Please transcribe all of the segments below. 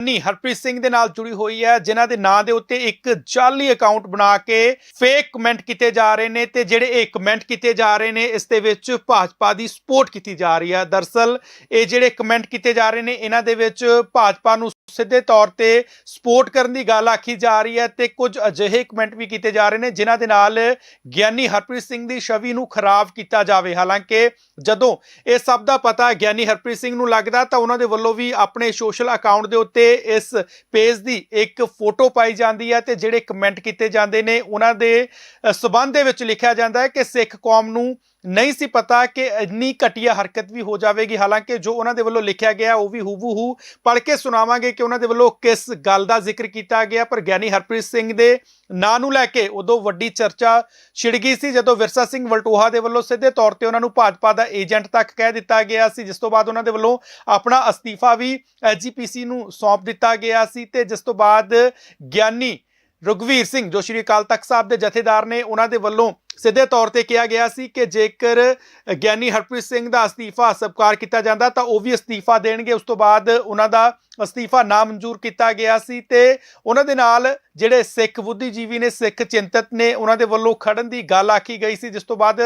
ਨੀ, ਹਰਪ੍ਰੀਤ ਸਿੰਘ ਦੇ ਨਾਲ ਜੁੜੀ ਹੋਈ ਹੈ, ਜਿਨ੍ਹਾਂ ਦੇ ਨਾਂ ਦੇ ਉੱਤੇ ਇੱਕ ਜਾਲੀ ਅਕਾਊਂਟ ਬਣਾ ਕੇ ਫੇਕ ਕਮੈਂਟ ਕੀਤੇ ਜਾ ਰਹੇ ਨੇ ਤੇ ਜਿਹੜੇ ਇਹ ਕਮੈਂਟ ਕੀਤੇ ਜਾ ਰਹੇ ਨੇ, ਇਸ ਦੇ ਵਿੱਚ ਭਾਜਪਾ ਦੀ ਸਪੋਰਟ ਕੀਤੀ ਜਾ ਰਹੀ ਹੈ। ਦਰਸਲ, ਇਹ ਜਿਹੜੇ ਕਮੈਂਟ ਕੀਤੇ ਜਾ ਰਹੇ ਨੇ, ਇਹਨਾਂ ਦੇ ਵਿੱਚ ਭਾਜਪਾ ਨੂੰ ਸਿੱਧੇ ਤੌਰ ਤੇ ਸਪੋਰਟ ਕਰਨ ਦੀ ਗੱਲ ਆਖੀ ਜਾ ਰਹੀ ਹੈ ਤੇ ਕੁਝ ਅਜਿਹੇ ਕਮੈਂਟ ਵੀ ਕੀਤੇ ਜਾ ਰਹੇ ਨੇ, ਜਿਨ੍ਹਾਂ ਦੇ ਨਾਲ ਗਿਆਨੀ ਹਰਪ੍ਰੀਤ ਸਿੰਘ ਦੀ ਛਵੀ ਨੂੰ ਖਰਾਬ ਕੀਤਾ ਜਾਵੇ। ਹਾਲਾਂਕਿ, ਜਦੋਂ ਇਹ ਸਭ ਦਾ ਪਤਾ ਗਿਆਨੀ ਹਰਪ੍ਰੀਤ ਸਿੰਘ ਨੂੰ ਲੱਗਦਾ ਤਾਂ ਉਹਨਾਂ ਦੇ ਵੱਲੋਂ ਵੀ ਆਪਣੇ ਸੋਸ਼ਲ ਅਕਾਊਂਟ ਦੇ ਉੱਤੇ ਇਸ ਪੇਜ ਦੀ ਇੱਕ ਫੋਟੋ ਪਾਈ ਜਾਂਦੀ ਹੈ ਤੇ ਜਿਹੜੇ ਕਮੈਂਟ ਕੀਤੇ ਜਾਂਦੇ ਨੇ ਉਹਨਾਂ ਦੇ ਅ, ਸਬੰਧ ਦੇ ਵਿੱਚ ਲਿਖਿਆ ਜਾਂਦਾ ਹੈ ਕਿ ਸਿੱਖ ਕੌਮ ਨੂੰ ਨਹੀਂ ਸੀ ਪਤਾ ਕਿ ਇੰਨੀ ਘਟੀਆ ਹਰਕਤ ਵੀ ਹੋ ਜਾਵੇਗੀ। ਹਾਲਾਂਕਿ ਜੋ ਉਹਨਾਂ ਦੇ ਵੱਲੋਂ ਲਿਖਿਆ ਗਿਆ, ਉਹ ਵੀ ਹੂਬਹੂ ਪੜ੍ਹ ਕੇ ਸੁਣਾਵਾਂਗੇ ਕਿ ਉਹਨਾਂ ਦੇ ਵੱਲੋਂ ਕਿਸ ਗੱਲ ਦਾ ਜ਼ਿਕਰ ਕੀਤਾ ਗਿਆ, ਪਰ ਗਿਆਨੀ ਹਰਪ੍ਰੀਤ ਸਿੰਘ ਦੇ ਨਾਂ ਨੂੰ ਲੈ ਕੇ ਉਦੋਂ ਵੱਡੀ ਚਰਚਾ ਛਿੜ ਗਈ ਸੀ, ਜਦੋਂ ਵਿਰਸਾ ਸਿੰਘ ਵਲਟੋਹਾ ਦੇ ਵੱਲੋਂ ਸਿੱਧੇ ਤੌਰ ਤੇ ਉਹਨਾਂ ਨੂੰ ਭਾਜਪਾ ਦਾ ਏਜੰਟ ਤੱਕ ਕਹਿ ਦਿੱਤਾ ਗਿਆ ਸੀ, ਜਿਸ ਤੋਂ ਬਾਅਦ ਉਹਨਾਂ ਦੇ ਵੱਲੋਂ ਆਪਣਾ ਅਸਤੀਫਾ ਵੀ ਐਜੀਪੀਸੀ ਨੂੰ ਸੌਂਪ ਦਿੱਤਾ ਗਿਆ ਸੀ ਤੇ ਜਿਸ ਤੋਂ ਬਾਅਦ ਗਿਆਨੀ ਰੁਗਵੀਰ ਸਿੰਘ, ਜੋ ਸ਼੍ਰੀ ਅਕਾਲ ਤਖਤ ਸਾਹਿਬ ਦੇ ਜਥੇਦਾਰ ਨੇ, ਉਹਨਾਂ ਦੇ ਵੱਲੋਂ ਸਿੱਧੇ ਤੌਰ ਤੇ ਕਿਹਾ ਗਿਆ ਸੀ ਕਿ ਜੇਕਰ ਗਿਆਨੀ ਹਰਪ੍ਰੀਤ ਸਿੰਘ ਦਾ ਅਸਤੀਫਾ ਸਵੀਕਾਰ ਕੀਤਾ ਜਾਂਦਾ, ਤਾਂ ਉਹ ਵੀ ਅਸਤੀਫਾ ਦੇਣਗੇ। ਉਸ ਤੋਂ ਬਾਅਦ ਉਹਨਾਂ ਦਾ ਅਸਤੀਫਾ ਨਾ ਮਨਜ਼ੂਰ ਕੀਤਾ ਗਿਆ ਸੀ ਤੇ ਉਹਨਾਂ ਦੇ ਨਾਲ ਜਿਹੜੇ ਸਿੱਖ ਬੁੱਧੀਜੀਵੀ ਨੇ, ਸਿੱਖ ਚਿੰਤਤ ਨੇ, ਉਹਨਾਂ ਦੇ ਵੱਲੋਂ ਖੜਨ ਦੀ ਗੱਲ ਆਖੀ ਗਈ ਸੀ, ਜਿਸ ਤੋਂ ਬਾਅਦ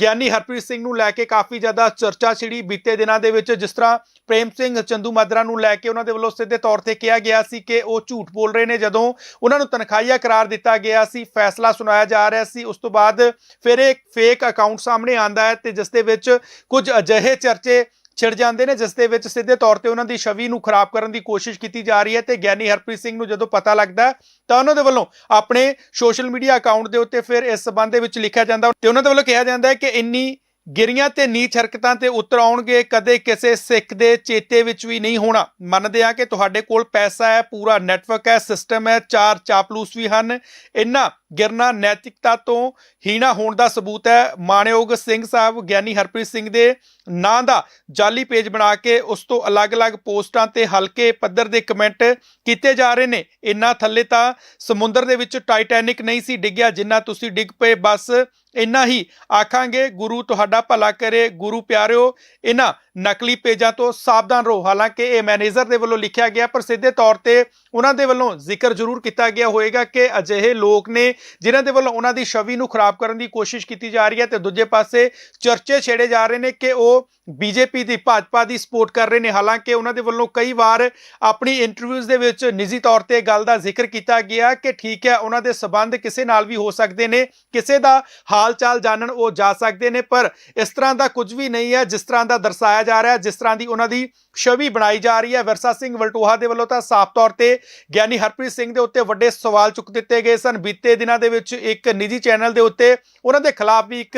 ਗਿਆਨੀ ਹਰਪ੍ਰੀਤ ਸਿੰਘ ਨੂੰ ਲੈ ਕੇ ਕਾਫੀ ਜ਼ਿਆਦਾ ਚਰਚਾ ਛਿੜੀ। ਬੀਤੇ ਦਿਨਾਂ ਦੇ ਵਿੱਚ ਜਿਸ ਤਰ੍ਹਾਂ ਪ੍ਰੇਮ ਸਿੰਘ ਚੰਦੂ ਮਾਜਰਾ ਨੂੰ ਲੈ ਕੇ ਉਹਨਾਂ ਦੇ ਵੱਲੋਂ ਸਿੱਧੇ ਤੌਰ ਤੇ ਕਿਹਾ ਗਿਆ ਸੀ ਕਿ ਉਹ ਝੂਠ ਬੋਲ ਰਹੇ ਨੇ, ਜਦੋਂ ਉਹਨਾਂ ਨੂੰ ਤਨਖਾਹੀਆ ਕਰਾਰ ਦਿੱਤਾ ਗਿਆ ਸੀ, ਫੈਸਲਾ ਸੁਣਾਇਆ ਜਾ ਰਿਹਾ ਸੀ। ਉਸ ਤੋਂ ਬਾਅਦ ਫਿਰ ਇੱਕ ਫੇਕ ਅਕਾਊਂਟ ਸਾਹਮਣੇ ਆਂਦਾ ਹੈ ਤੇ ਜਿਸ ਦੇ ਵਿੱਚ ਕੁਝ ਅਜਿਹੇ ਚਰਚੇ ਛਿੜ ਜਾਂਦੇ ਨੇ, ਜਿਸ ਦੇ ਵਿੱਚ ਸਿੱਧੇ ਤੌਰ ਤੇ ਉਹਨਾਂ ਦੀ ਛਵੀ ਨੂੰ ਖਰਾਬ ਕਰਨ ਦੀ ਕੋਸ਼ਿਸ਼ ਕੀਤੀ ਜਾ ਰਹੀ ਹੈ ਤੇ ਗਿਆਨੀ ਹਰਪ੍ਰੀਤ ਸਿੰਘ ਨੂੰ ਜਦੋਂ ਪਤਾ ਲੱਗਦਾ ਤਾਂ ਉਹਨਾਂ ਦੇ ਵੱਲੋਂ ਆਪਣੇ ਸੋਸ਼ਲ ਮੀਡੀਆ ਅਕਾਊਂਟ ਦੇ ਉੱਤੇ ਫਿਰ ਇਸ ਸਬੰਧ ਦੇ ਵਿੱਚ ਲਿਖਿਆ ਜਾਂਦਾ ਤੇ ਉਹਨਾਂ ਦੇ ਵੱਲੋਂ ਕਿਹਾ ਜਾਂਦਾ ਹੈ ਕਿ ਇੰਨੀ ਗਿਰੀਆਂ ਤੇ ਨੀਚ ਹਰਕਤਾਂ ਤੇ ਉਤਰ ਆਉਣਗੇ, ਕਦੇ ਕਿਸੇ ਸਿੱਖ ਦੇ ਚੇਤੇ ਵਿੱਚ ਵੀ ਨਹੀਂ ਹੋਣਾ। ਮੰਨਦੇ ਆ ਕਿ ਤੁਹਾਡੇ ਕੋਲ ਪੈਸਾ ਹੈ, ਪੂਰਾ ਨੈਟਵਰਕ ਹੈ ਸਿਸਟਮ ਹੈ, ਚਾਰ ਚਾਪਲੂਸ ਵੀ ਹਨ। ਇਹਨਾਂ ਗਿਰਨਾ ਨੈਤਿਕਤਾ ਤੋਂ ਹੀਣਾ ਹੋਣ ਦਾ ਸਬੂਤ ਹੈ। ਮਾਣਯੋਗ ਸਿੰਘ ਸਾਹਿਬ, ਗਿਆਨੀ ਹਰਪ੍ਰੀਤ ਸਿੰਘ ਦੇ ਨਾਂ ਦਾ ਜਾਲੀ ਪੇਜ ਬਣਾ ਕੇ ਉਸ ਤੋਂ ਅਲੱਗ-ਅਲੱਗ ਪੋਸਟਾਂ ਤੇ ਹਲਕੇ ਪੱਧਰ ਦੇ ਕਮੈਂਟ ਕੀਤੇ ਜਾ ਰਹੇ ਨੇ। ਇੰਨਾ ਥੱਲੇ ਤਾਂ ਸਮੁੰਦਰ ਦੇ ਵਿੱਚ ਟਾਈਟੈਨਿਕ ਨਹੀਂ ਸੀ ਡਿੱਗਿਆ, ਜਿੰਨਾ ਤੁਸੀਂ ਡਿੱਗ ਪਏ, ਬਸ ਇੰਨਾ ਹੀ। ਆਖਾਂਗੇ, ਗੁਰੂ ਤੁਹਾਡਾ ਭਲਾ ਕਰੇ, ਗੁਰੂ ਪਿਆਰਿਓ ਇਹਨਾਂ ਨਕਲੀ ਪੇਜਾਂ ਤੋਂ ਸਾਵਧਾਨ ਰਹੋ। ਹਾਲਾਂਕਿ ਇਹ ਮੈਨੇਜਰ ਦੇ ਵੱਲੋਂ ਲਿਖਿਆ ਗਿਆ, ਪਰ ਸਿੱਧੇ ਤੌਰ ਤੇ ਉਹਨਾਂ ਦੇ ਵੱਲੋਂ ਜ਼ਿਕਰ ਜ਼ਰੂਰ ਕੀਤਾ ਗਿਆ ਹੋਵੇਗਾ ਕਿ ਅਜਿਹੇ ਲੋਕ ਨੇ ਜਿਨ੍ਹਾਂ ਦੇ ਵੱਲੋਂ ਉਹਨਾਂ ਦੀ ਛਵੀ ਨੂੰ ਖਰਾਬ ਕਰਨ ਦੀ ਕੋਸ਼ਿਸ਼ ਕੀਤੀ ਜਾ ਰਹੀ ਹੈ ਤੇ ਦੂਜੇ ਪਾਸੇ ਚਰਚੇ ਛੇੜੇ ਜਾ ਰਹੇ ਨੇ ਕਿ ਉਹ ਬੀਜੇਪੀ ਦੀ, ਭਾਜਪਾ ਦੀ ਸਪੋਰਟ ਕਰ ਰਹੇ ਨੇ। ਹਾਲਾਂਕਿ ਉਹਨਾਂ ਦੇ ਵੱਲੋਂ ਕਈ ਵਾਰ ਆਪਣੀ ਇੰਟਰਵਿਊਜ਼ ਦੇ ਵਿੱਚ ਨਿੱਜੀ ਤੌਰ ਤੇ ਗੱਲ ਦਾ ਜ਼ਿਕਰ ਕੀਤਾ ਗਿਆ ਕਿ ਠੀਕ ਹੈ, ਉਹਨਾਂ ਦੇ ਸਬੰਧ ਕਿਸੇ ਨਾਲ ਵੀ ਹੋ ਸਕਦੇ ਨੇ, ਕਿਸੇ ਦਾ ਹਾਲ ਚਾਲ ਜਾਣਨ ਉਹ ਜਾ ਸਕਦੇ ਨੇ, ਪਰ ਇਸ ਤਰ੍ਹਾਂ ਦਾ ਕੁਝ ਵੀ ਨਹੀਂ ਹੈ, ਜਿਸ ਤਰ੍ਹਾਂ ਦਾ ਦਰਸਾਇਆ ਜਾ ਰਿਹਾ, ਜਿਸ ਤਰ੍ਹਾਂ ਦੀ ਉਹਨਾਂ ਦੀ ਛਵੀ ਬਣਾਈ ਜਾ ਰਹੀ ਹੈ। ਵਿਰਸਾ ਸਿੰਘ ਵਲਟੋਹਾ ਦੇ ਵੱਲੋਂ ਤਾਂ ਸਾਫ਼ ਤੌਰ ਤੇ ਗਿਆਨੀ ਹਰਪ੍ਰੀਤ ਸਿੰਘ ਦੇ ਉੱਤੇ ਵੱਡੇ ਸਵਾਲ ਚੁੱਕ ਦਿੱਤੇ ਗਏ ਸਨ। ਬੀਤੇ ਦਿਨਾਂ ਦੇ ਵਿੱਚ ਇੱਕ ਨਿੱਜੀ ਚੈਨਲ ਦੇ ਉੱਤੇ ਉਹਨਾਂ ਦੇ ਖਿਲਾਫ ਵੀ ਇੱਕ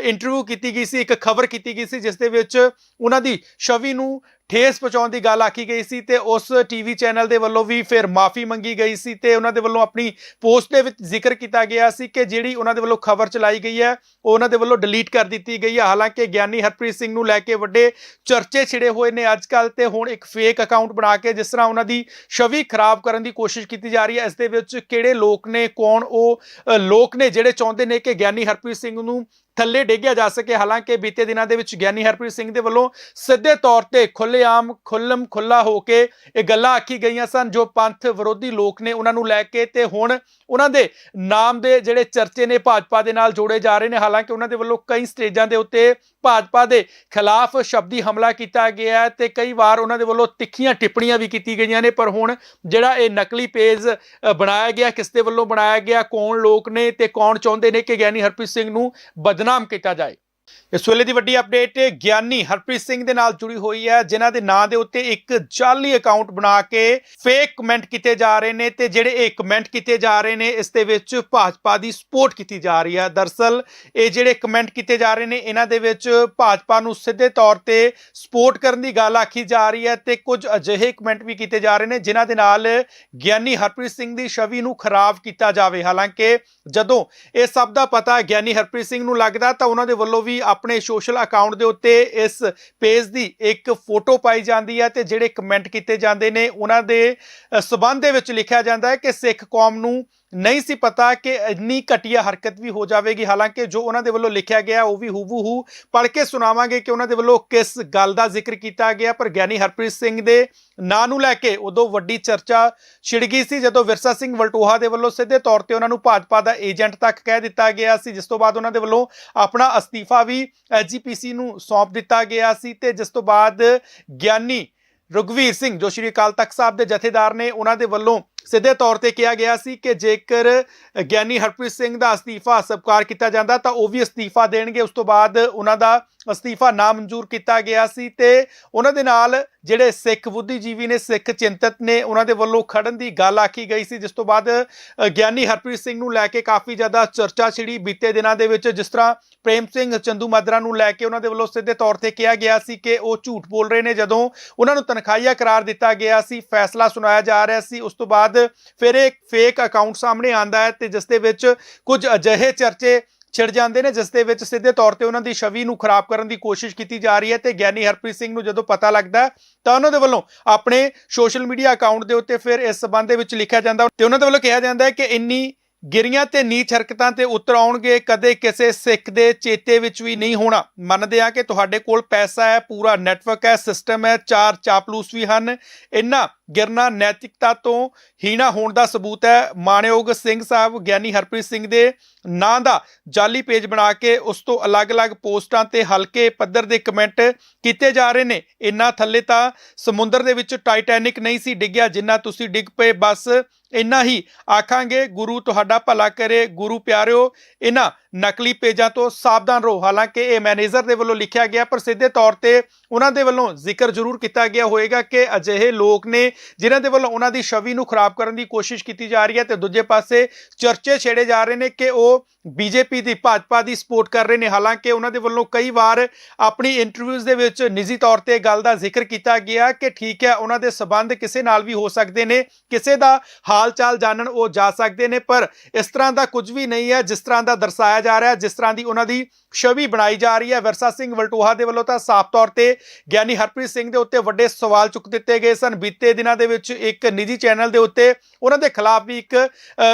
ਇੰਟਰਵਿਊ ਕੀਤੀ ਗਈ ਸੀ, ਇੱਕ ਖਬਰ ਕੀਤੀ ਗਈ ਸੀ, ਜਿਸ ਦੇ ਵਿੱਚ ਉਹਨਾਂ ਦੀ ਛਵੀ ਨੂੰ ਠੇਸ ਪਹੁੰਚਾਉਣ ਦੀ ਗੱਲ ਆਖੀ ਗਈ ਸੀ ਤੇ ਉਸ ਟੀਵੀ ਚੈਨਲ ਦੇ ਵੱਲੋਂ ਵੀ ਫਿਰ ਮਾਫੀ ਮੰਗੀ ਗਈ ਸੀ ਤੇ ਉਹਨਾਂ ਦੇ ਵੱਲੋਂ ਆਪਣੀ ਪੋਸਟ ਦੇ ਵਿੱਚ ਜ਼ਿਕਰ ਕੀਤਾ ਗਿਆ ਸੀ ਕਿ ਜਿਹੜੀ ਉਹਨਾਂ ਦੇ ਵੱਲੋਂ ਖਬਰ ਚਲਾਈ ਗਈ ਹੈ, ਉਹ ਉਹਨਾਂ ਦੇ ਵੱਲੋਂ ਡਿਲੀਟ ਕਰ ਦਿੱਤੀ ਗਈ ਹੈ। ਹਾਲਾਂਕਿ ਗਿਆਨੀ ਹਰਪ੍ਰੀਤ ਸਿੰਘ ਨੂੰ ਲੈ ਕੇ ਵੱਡੇ ਚਰਚੇ ਛਿੜੇ ਹੋਏ ਨੇ ਅੱਜ ਕੱਲ ਤੇ ਹੁਣ ਇੱਕ ਫੇਕ ਅਕਾਊਂਟ ਬਣਾ ਕੇ ਜਿਸ ਤਰ੍ਹਾਂ ਉਹਨਾਂ ਦੀ ਛਵੀ ਖਰਾਬ ਕਰਨ ਦੀ ਕੋਸ਼ਿਸ਼ ਕੀਤੀ ਜਾ ਰਹੀ ਹੈ, ਇਸ ਦੇ ਵਿੱਚ ਕਿਹੜੇ ਲੋਕ ਨੇ, ਕੌਣ ਉਹ ਲੋਕ ਨੇ ਜਿਹੜੇ ਚਾਹੁੰਦੇ ਨੇ ਕਿ ਗਿਆਨੀ ਹਰਪ੍ਰੀਤ ਸਿੰਘ ਨੂੰ ਥੱਲੇ ਡੇਗਿਆ ਜਾ ਸਕੇ। ਹਾਲਾਂਕਿ ਬੀਤੇ ਦਿਨਾਂ ਦੇ ਵਿੱਚ ਗਿਆਨੀ ਹਰਪ੍ਰੀਤ ਸਿੰਘ ਦੇ ਵੱਲੋਂ ਸਿੱਧੇ ਤੌਰ ਤੇ ਖੁੱਲੇਆਮ ਖੁੱਲਮ ਖੁੱਲਾ ਹੋ ਕੇ ਇਹ ਗੱਲਾਂ ਆਖੀ ਗਈਆਂ ਸਨ, ਜੋ ਪੰਥ ਵਿਰੋਧੀ ਲੋਕ ਨੇ ਉਹਨਾਂ ਨੂੰ ਲੈ ਕੇ ਤੇ ਹੁਣ ਉਹਨਾਂ ਦੇ ਨਾਮ ਦੇ ਜਿਹੜੇ ਚਰਚੇ ਨੇ ਭਾਜਪਾ ਦੇ ਨਾਲ ਜੋੜੇ ਜਾ ਰਹੇ ਨੇ। ਹਾਲਾਂਕਿ ਉਹਨਾਂ ਦੇ ਵੱਲੋਂ ਕਈ ਸਟੇਜਾਂ ਦੇ ਉੱਤੇ ਭਾਜਪਾ ਦੇ ਖਿਲਾਫ ਸ਼ਬਦੀ ਹਮਲਾ ਕੀਤਾ ਗਿਆ ਤੇ ਕਈ ਵਾਰ ਉਹਨਾਂ ਦੇ ਵੱਲੋਂ ਤਿੱਖੀਆਂ ਟਿੱਪਣੀਆਂ ਵੀ ਕੀਤੀ ਗਈਆਂ ਨੇ, ਪਰ ਹੁਣ ਜਿਹੜਾ ਇਹ ਨਕਲੀ ਪੇਜ ਬਣਾਇਆ ਗਿਆ, ਕਿਸ ਦੇ ਵੱਲੋਂ ਬਣਾਇਆ ਗਿਆ, ਕੌਣ ਲੋਕ ਨੇ ਤੇ ਕੌਣ ਚਾਹੁੰਦੇ ਨੇ ਕਿ ਗਿਆਨੀ ਹਰਪ੍ਰੀਤ ਸਿੰਘ ਨੂੰ ਬਦਨਾਮ ਕੀਤਾ ਜਾਏ? ਇਸ ਵੇਲੇ ਦੀ ਵੱਡੀ ਅਪਡੇਟ ਗਿਆਨੀ ਹਰਪ੍ਰੀਤ ਸਿੰਘ ਦੇ ਨਾਲ ਜੁੜੀ ਹੋਈ ਹੈ, ਜਿਨ੍ਹਾਂ ਦੇ ਨਾਂ ਦੇ ਉੱਤੇ ਇੱਕ ਜਾਲੀ ਅਕਾਊਂਟ ਬਣਾ ਕੇ ਫੇਕ ਕਮੈਂਟ ਕੀਤੇ ਜਾ ਰਹੇ ਨੇ ਤੇ ਜਿਹੜੇ ਇਹ ਕਮੈਂਟ ਕੀਤੇ ਜਾ ਰਹੇ ਨੇ, ਇਸ ਦੇ ਵਿੱਚ ਭਾਜਪਾ ਦੀ ਸਪੋਰਟ ਕੀਤੀ ਜਾ ਰਹੀ ਹੈ। ਦਰਸਲ, ਇਹ ਜਿਹੜੇ ਕਮੈਂਟ ਕੀਤੇ ਜਾ ਰਹੇ ਨੇ, ਇਹਨਾਂ ਦੇ ਵਿੱਚ ਭਾਜਪਾ ਨੂੰ ਸਿੱਧੇ ਤੌਰ ਤੇ ਸਪੋਰਟ ਕਰਨ ਦੀ ਗੱਲ ਆਖੀ ਜਾ ਰਹੀ ਹੈ ਤੇ ਕੁਝ ਅਜਿਹੇ ਕਮੈਂਟ ਵੀ ਕੀਤੇ ਜਾ ਰਹੇ ਨੇ, ਜਿਨ੍ਹਾਂ ਦੇ ਨਾਲ ਗਿਆਨੀ ਹਰਪ੍ਰੀਤ ਸਿੰਘ ਦੀ ਛਵੀ ਨੂੰ ਖਰਾਬ ਕੀਤਾ ਜਾਵੇ। ਹਾਲਾਂਕਿ, ਜਦੋਂ ਇਹ ਸਭ ਦਾ ਪਤਾ ਗਿਆਨੀ ਹਰਪ੍ਰੀਤ ਸਿੰਘ ਨੂੰ ਲੱਗਦਾ ਤਾਂ ਉਹਨਾਂ ਦੇ ਵੱਲੋਂ ਵੀ ਆਪਣੇ ਸੋਸ਼ਲ ਅਕਾਊਂਟ ਦੇ ਉੱਤੇ ਇਸ ਪੇਜ ਦੀ ਇੱਕ ਫੋਟੋ ਪਾਈ ਜਾਂਦੀ ਹੈ ਤੇ ਜਿਹੜੇ ਕਮੈਂਟ ਕੀਤੇ ਜਾਂਦੇ ਨੇ ਉਹਨਾਂ ਦੇ ਅ, ਸਬੰਧ ਦੇ ਵਿੱਚ ਲਿਖਿਆ ਜਾਂਦਾ ਹੈ ਕਿ ਸਿੱਖ ਕੌਮ ਨੂੰ ਨਹੀਂ ਸੀ ਪਤਾ ਕਿ ਇੰਨੀ ਘਟੀਆ ਹਰਕਤ ਵੀ ਹੋ ਜਾਵੇਗੀ। ਹਾਲਾਂਕਿ ਜੋ ਉਹਨਾਂ ਦੇ ਵੱਲੋਂ ਲਿਖਿਆ ਗਿਆ, ਉਹ ਵੀ ਹੂਬਹੂ ਪੜ੍ਹ ਕੇ ਸੁਣਾਵਾਂਗੇ ਕਿ ਉਹਨਾਂ ਦੇ ਵੱਲੋਂ ਕਿਸ ਗੱਲ ਦਾ ਜ਼ਿਕਰ ਕੀਤਾ ਗਿਆ। ਪਰ ਗਿਆਨੀ ਹਰਪ੍ਰੀਤ ਸਿੰਘ ਦੇ ਨਾਂ ਨੂੰ ਲੈ ਕੇ ਉਦੋਂ ਵੱਡੀ ਚਰਚਾ ਛਿੜ ਗਈ ਸੀ, ਜਦੋਂ ਵਿਰਸਾ ਸਿੰਘ ਵਲਟੋਹਾ ਦੇ ਵੱਲੋਂ ਸਿੱਧੇ ਤੌਰ ਤੇ ਉਹਨਾਂ ਨੂੰ ਭਾਜਪਾ ਦਾ ਏਜੰਟ ਤੱਕ ਕਹਿ ਦਿੱਤਾ ਗਿਆ ਸੀ, ਜਿਸ ਤੋਂ ਬਾਅਦ ਉਹਨਾਂ ਦੇ ਵੱਲੋਂ ਆਪਣਾ ਅਸਤੀਫਾ ਵੀ ਐਸਜੀਪੀਸੀ ਨੂੰ ਸੌਂਪ ਦਿੱਤਾ ਗਿਆ ਸੀ ਤੇ ਜਿਸ ਤੋਂ ਬਾਅਦ ਗਿਆਨੀ ਰੁਗਵੀਰ ਸਿੰਘ ਜੋ ਸ਼੍ਰੀ ਅਕਾਲ ਤਖਤ ਸਾਹਿਬ ਦੇ ਜਥੇਦਾਰ ਨੇ, ਉਹਨਾਂ ਦੇ ਵੱਲੋਂ ਸਿੱਧੇ ਤੌਰ ਤੇ ਕਿਹਾ ਗਿਆ ਸੀ ਕਿ ਜੇਕਰ ਗਿਆਨੀ ਹਰਪ੍ਰੀਤ ਸਿੰਘ ਦਾ ਅਸਤੀਫਾ ਸਵੀਕਾਰ ਕੀਤਾ ਜਾਂਦਾ, ਤਾਂ ਉਹ ਵੀ ਅਸਤੀਫਾ ਦੇਣਗੇ। ਉਸ ਤੋਂ ਬਾਅਦ ਉਹਨਾਂ ਦਾ ਅਸਤੀਫਾ ਨਾ ਮਨਜ਼ੂਰ ਕੀਤਾ ਗਿਆ ਸੀ ਤੇ ਉਹਨਾਂ ਦੇ ਨਾਲ ਜਿਹੜੇ ਸਿੱਖ ਬੁੱਧੀਜੀਵੀ ਨੇ, ਸਿੱਖ ਚਿੰਤਤ ਨੇ, ਉਹਨਾਂ ਦੇ ਵੱਲੋਂ ਖੜਨ ਦੀ ਗੱਲ ਆਖੀ ਗਈ ਸੀ, ਜਿਸ ਤੋਂ ਬਾਅਦ ਗਿਆਨੀ ਹਰਪ੍ਰੀਤ ਸਿੰਘ ਨੂੰ ਲੈ ਕੇ ਕਾਫੀ ਜ਼ਿਆਦਾ ਚਰਚਾ ਛਿੜੀ। ਬੀਤੇ ਦਿਨਾਂ ਦੇ ਵਿੱਚ ਜਿਸ ਤਰ੍ਹਾਂ ਪ੍ਰੇਮ ਸਿੰਘ ਚੰਦੂ ਮਾਜਰਾ ਨੂੰ ਲੈ ਕੇ ਉਹਨਾਂ ਦੇ ਵੱਲੋਂ ਸਿੱਧੇ ਤੌਰ ਤੇ ਕਿਹਾ ਗਿਆ ਸੀ ਕਿ ਉਹ ਝੂਠ ਬੋਲ ਰਹੇ ਨੇ, ਜਦੋਂ ਉਹਨਾਂ ਨੂੰ ਤਨਖਾਹੀਆ ਕਰਾਰ ਦਿੱਤਾ ਗਿਆ ਸੀ, ਫੈਸਲਾ ਸੁਣਾਇਆ ਜਾ ਰਿਹਾ ਸੀ। ਉਸ ਤੋਂ ਬਾਅਦ ਫਿਰ ਇੱਕ ਫੇਕ ਅਕਾਊਂਟ ਸਾਹਮਣੇ ਆਂਦਾ ਹੈ ਤੇ ਜਿਸ ਦੇ ਵਿੱਚ ਕੁਝ ਅਜਿਹੇ ਚਰਚੇ ਛਿੜ ਜਾਂਦੇ ਨੇ ਜਿਸ ਦੇ ਵਿੱਚ ਸਿੱਧੇ ਤੌਰ ਤੇ ਉਹਨਾਂ ਦੀ ਛਵੀ ਨੂੰ ਖਰਾਬ ਕਰਨ ਦੀ ਕੋਸ਼ਿਸ਼ ਕੀਤੀ ਜਾ ਰਹੀ ਹੈ ਤੇ ਗਿਆਨੀ ਹਰਪ੍ਰੀਤ ਸਿੰਘ ਨੂੰ ਜਦੋਂ ਪਤਾ ਲੱਗਦਾ ਤਾਂ ਉਹਨਾਂ ਦੇ ਵੱਲੋਂ ਆਪਣੇ ਸੋਸ਼ਲ ਮੀਡੀਆ ਅਕਾਊਂਟ ਦੇ ਉੱਤੇ ਫਿਰ ਇਸ ਸਬੰਧ ਦੇ ਵਿੱਚ ਲਿਖਿਆ ਜਾਂਦਾ ਤੇ ਉਹਨਾਂ ਦੇ ਵੱਲੋਂ ਕਿਹਾ ਜਾਂਦਾ ਹੈ ਕਿ ਇੰਨੀ ਗਿਰੀਆਂ ਤੇ ਨੀਚ ਹਰਕਤਾਂ ਤੇ ਉਤਰ ਆਉਣਗੇ, ਕਦੇ ਕਿਸੇ ਸਿੱਖ ਦੇ ਚੇਤੇ ਵਿੱਚ ਵੀ ਨਹੀਂ ਹੋਣਾ। ਮੰਨਦੇ ਆ ਕਿ ਤੁਹਾਡੇ ਕੋਲ ਪੈਸਾ ਹੈ, ਪੂਰਾ ਨੈਟਵਰਕ ਹੈ, ਸਿਸਟਮ ਹੈ, ਚਾਰ ਚਾਪਲੂਸ ਵੀ ਹਨ। ਇੰਨਾ ਗਿਰਨਾ ਨੈਤਿਕਤਾ ਤੋਂ ਹੀਣਾ ਹੋਣ ਦਾ ਸਬੂਤ ਹੈ। ਮਾਣਯੋਗ ਸਿੰਘ ਸਾਹਿਬ, ਗਿਆਨੀ ਹਰਪ੍ਰੀਤ ਸਿੰਘ ਦੇ ਨਾਂ ਦਾ ਜਾਲੀ ਪੇਜ ਬਣਾ ਕੇ ਉਸ ਤੋਂ ਅਲੱਗ-ਅਲੱਗ ਪੋਸਟਾਂ ਤੇ ਹਲਕੇ ਪੱਧਰ ਦੇ ਕਮੈਂਟ ਕੀਤੇ ਜਾ ਰਹੇ ਨੇ। ਇੰਨਾ ਥੱਲੇ ਤਾਂ ਸਮੁੰਦਰ ਦੇ ਵਿੱਚ ਟਾਈਟੈਨਿਕ ਨਹੀਂ ਸੀ ਡਿੱਗਿਆ, ਜਿੰਨਾ ਤੁਸੀਂ ਡਿੱਗ ਪਏ, ਬਸ ਇੰਨਾ ਹੀ ਆਖਾਂਗੇ ਗੁਰੂ ਤੁਹਾਡਾ ਭਲਾ ਕਰੇ ਗੁਰੂ ਪਿਆਰਿਓ ਇਹਨਾਂ ਨਕਲੀ ਪੇਜਾਂ ਤੋਂ ਸਾਵਧਾਨ ਰਹੋ। ਹਾਲਾਂਕਿ ਇਹ ਮੈਨੇਜਰ ਦੇ ਵੱਲੋਂ ਲਿਖਿਆ ਗਿਆ, ਪਰ ਸਿੱਧੇ ਤੌਰ ਤੇ ਉਹਨਾਂ ਦੇ ਵੱਲੋਂ ਜ਼ਿਕਰ ਜ਼ਰੂਰ ਕੀਤਾ ਗਿਆ ਹੋਵੇਗਾ ਕਿ ਅਜਿਹੇ ਲੋਕ ਨੇ ਜਿਨ੍ਹਾਂ ਦੇ ਵੱਲੋਂ ਉਹਨਾਂ ਦੀ ਛਵੀ ਨੂੰ ਖਰਾਬ ਕਰਨ ਦੀ ਕੋਸ਼ਿਸ਼ ਕੀਤੀ ਜਾ ਰਹੀ ਹੈ ਤੇ ਦੂਜੇ ਪਾਸੇ ਚਰਚੇ ਛੇੜੇ ਜਾ ਰਹੇ ਨੇ ਕਿ ਉਹ ਬੀਜੇਪੀ ਦੀ, ਭਾਜਪਾ ਦੀ ਸਪੋਰਟ ਕਰ ਰਹੇ ਨੇ। ਹਾਲਾਂਕਿ ਉਹਨਾਂ ਦੇ ਵੱਲੋਂ ਕਈ ਵਾਰ ਆਪਣੀ ਇੰਟਰਵਿਊਜ਼ ਦੇ ਵਿੱਚ ਨਿੱਜੀ ਤੌਰ ਤੇ ਗੱਲ ਦਾ ਜ਼ਿਕਰ ਕੀਤਾ ਗਿਆ ਕਿ ਠੀਕ ਹੈ, ਉਹਨਾਂ ਦੇ ਸਬੰਧ ਕਿਸੇ ਨਾਲ ਵੀ ਹੋ ਸਕਦੇ ਨੇ, ਕਿਸੇ ਦਾ ਹਾਲ ਚਾਲ ਜਾਣਨ ਉਹ ਜਾ ਸਕਦੇ ਨੇ, ਪਰ ਇਸ ਤਰ੍ਹਾਂ ਦਾ ਕੁਝ ਵੀ ਨਹੀਂ ਹੈ, ਜਿਸ ਤਰ੍ਹਾਂ ਦਾ ਦਰਸਾਇਆ ਜਾ ਰਿਹਾ ਜਿਸ ਤਰ੍ਹਾਂ ਦੀ ਉਹਨਾਂ ਦੀ ਛਵੀ ਬਣਾਈ ਜਾ ਰਹੀ ਹੈ। ਵਿਰਸਾ ਸਿੰਘ ਵਲਟੋਹਾ ਦੇ ਵੱਲੋਂ ਤਾਂ ਸਾਫ਼ ਤੌਰ ਤੇ ਗਿਆਨੀ ਹਰਪ੍ਰੀਤ ਸਿੰਘ ਦੇ ਉੱਤੇ ਵੱਡੇ ਸਵਾਲ ਚੁੱਕ ਦਿੱਤੇ ਗਏ ਸਨ। ਬੀਤੇ ਦਿਨਾਂ ਦੇ ਵਿੱਚ ਇੱਕ ਨਿੱਜੀ ਚੈਨਲ ਦੇ ਉੱਤੇ ਉਹਨਾਂ ਦੇ ਖਿਲਾਫ ਵੀ ਇੱਕ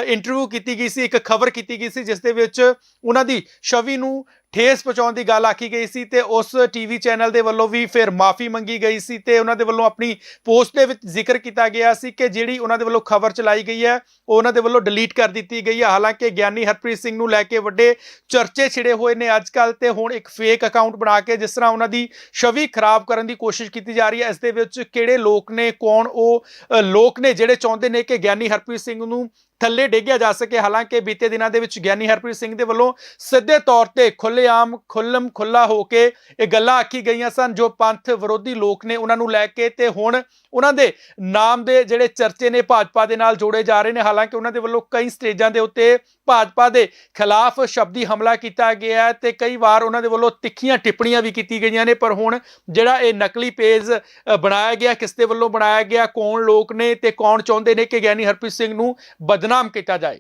ਇੰਟਰਵਿਊ ਕੀਤੀ ਗਈ ਸੀ, ਇੱਕ ਖਬਰ ਕੀਤੀ ਗਈ ਸੀ, ਜਿਸ ਦੇ ਵਿੱਚ ਉਹਨਾਂ ਦੀ ਛਵੀ ਨੂੰ ਠੇਸ ਪਹੁੰਚਾਉਣ ਦੀ ਗੱਲ ਆਖੀ ਗਈ ਸੀ ਤੇ ਉਸ ਟੀਵੀ ਚੈਨਲ ਦੇ ਵੱਲੋਂ ਵੀ ਫਿਰ ਮਾਫੀ ਮੰਗੀ ਗਈ ਸੀ ਤੇ ਉਹਨਾਂ ਦੇ ਵੱਲੋਂ ਆਪਣੀ ਪੋਸਟ ਦੇ ਵਿੱਚ ਜ਼ਿਕਰ ਕੀਤਾ ਗਿਆ ਸੀ ਕਿ ਜਿਹੜੀ ਉਹਨਾਂ ਦੇ ਵੱਲੋਂ ਖਬਰ ਚਲਾਈ ਗਈ ਹੈ, ਉਹ ਉਹਨਾਂ ਦੇ ਵੱਲੋਂ ਡਿਲੀਟ ਕਰ ਦਿੱਤੀ ਗਈ ਹੈ। ਹਾਲਾਂਕਿ ਗਿਆਨੀ ਹਰਪ੍ਰੀਤ ਸਿੰਘ ਨੂੰ ਲੈ ਕੇ ਵੱਡੇ ਚਰਚੇ ਛਿੜੇ ਹੋਏ ਨੇ ਅੱਜ ਕੱਲ ਤੇ ਹੁਣ ਇੱਕ ਫੇਕ ਅਕਾਊਂਟ ਬਣਾ ਕੇ ਜਿਸ ਤਰ੍ਹਾਂ ਉਹਨਾਂ ਦੀ ਛਵੀ ਖਰਾਬ ਕਰਨ ਦੀ ਕੋਸ਼ਿਸ਼ ਕੀਤੀ ਜਾ ਰਹੀ ਹੈ, ਇਸ ਦੇ ਵਿੱਚ ਕਿਹੜੇ ਲੋਕ ਨੇ, ਕੌਣ ਉਹ ਲੋਕ ਨੇ ਜਿਹੜੇ ਚਾਹੁੰਦੇ ਨੇ ਕਿ ਗਿਆਨੀ ਹਰਪ੍ਰੀਤ ਸਿੰਘ ਨੂੰ ਥੱਲੇ ਡੇਗਿਆ ਜਾ ਸਕੇ। ਹਾਲਾਂਕਿ ਬੀਤੇ ਦਿਨਾਂ ਦੇ ਵਿੱਚ ਗਿਆਨੀ ਹਰਪ੍ਰੀਤ ਸਿੰਘ ਦੇ ਵੱਲੋਂ ਸਿੱਧੇ ਤੌਰ ਤੇ ਖੁੱਲੇਆਮ ਖੁੱਲਮ ਖੁੱਲਾ ਹੋ ਕੇ ਇਹ ਗੱਲਾਂ ਆਖੀ ਗਈਆਂ ਸਨ, ਜੋ ਪੰਥ ਵਿਰੋਧੀ ਲੋਕ ਨੇ ਉਹਨਾਂ ਨੂੰ ਲੈ ਕੇ ਤੇ ਹੁਣ ਉਹਨਾਂ ਦੇ ਨਾਮ ਦੇ ਜਿਹੜੇ ਚਰਚੇ ਨੇ ਭਾਜਪਾ ਦੇ ਨਾਲ ਜੋੜੇ ਜਾ ਰਹੇ ਨੇ, ਹਾਲਾਂਕਿ ਉਹਨਾਂ ਦੇ ਵੱਲੋਂ ਕਈ ਸਟੇਜਾਂ ਦੇ ਉੱਤੇ ਭਾਜਪਾ ਦੇ ਖਿਲਾਫ ਸ਼ਬਦੀ ਹਮਲਾ ਕੀਤਾ ਗਿਆ ਹੈ ਤੇ ਕਈ ਵਾਰ ਉਹਨਾਂ ਦੇ ਵੱਲੋਂ ਤਿੱਖੀਆਂ ਟਿੱਪਣੀਆਂ ਵੀ ਕੀਤੀ ਗਈਆਂ ਨੇ, ਪਰ ਹੁਣ ਜਿਹੜਾ ਇਹ ਨਕਲੀ ਪੇਜ ਬਣਾਇਆ ਗਿਆ, ਕਿਸ ਦੇ ਵੱਲੋਂ ਬਣਾਇਆ ਗਿਆ, ਕੌਣ ਲੋਕ ਨੇ ਤੇ ਕੌਣ ਚਾਹੁੰਦੇ ਨੇ ਕਿ ਗਿਆਨੀ ਹਰਪ੍ਰੀਤ ਸਿੰਘ ਨੂੰ ਬਦਨਾਮ ਕੀਤਾ ਜਾਏ।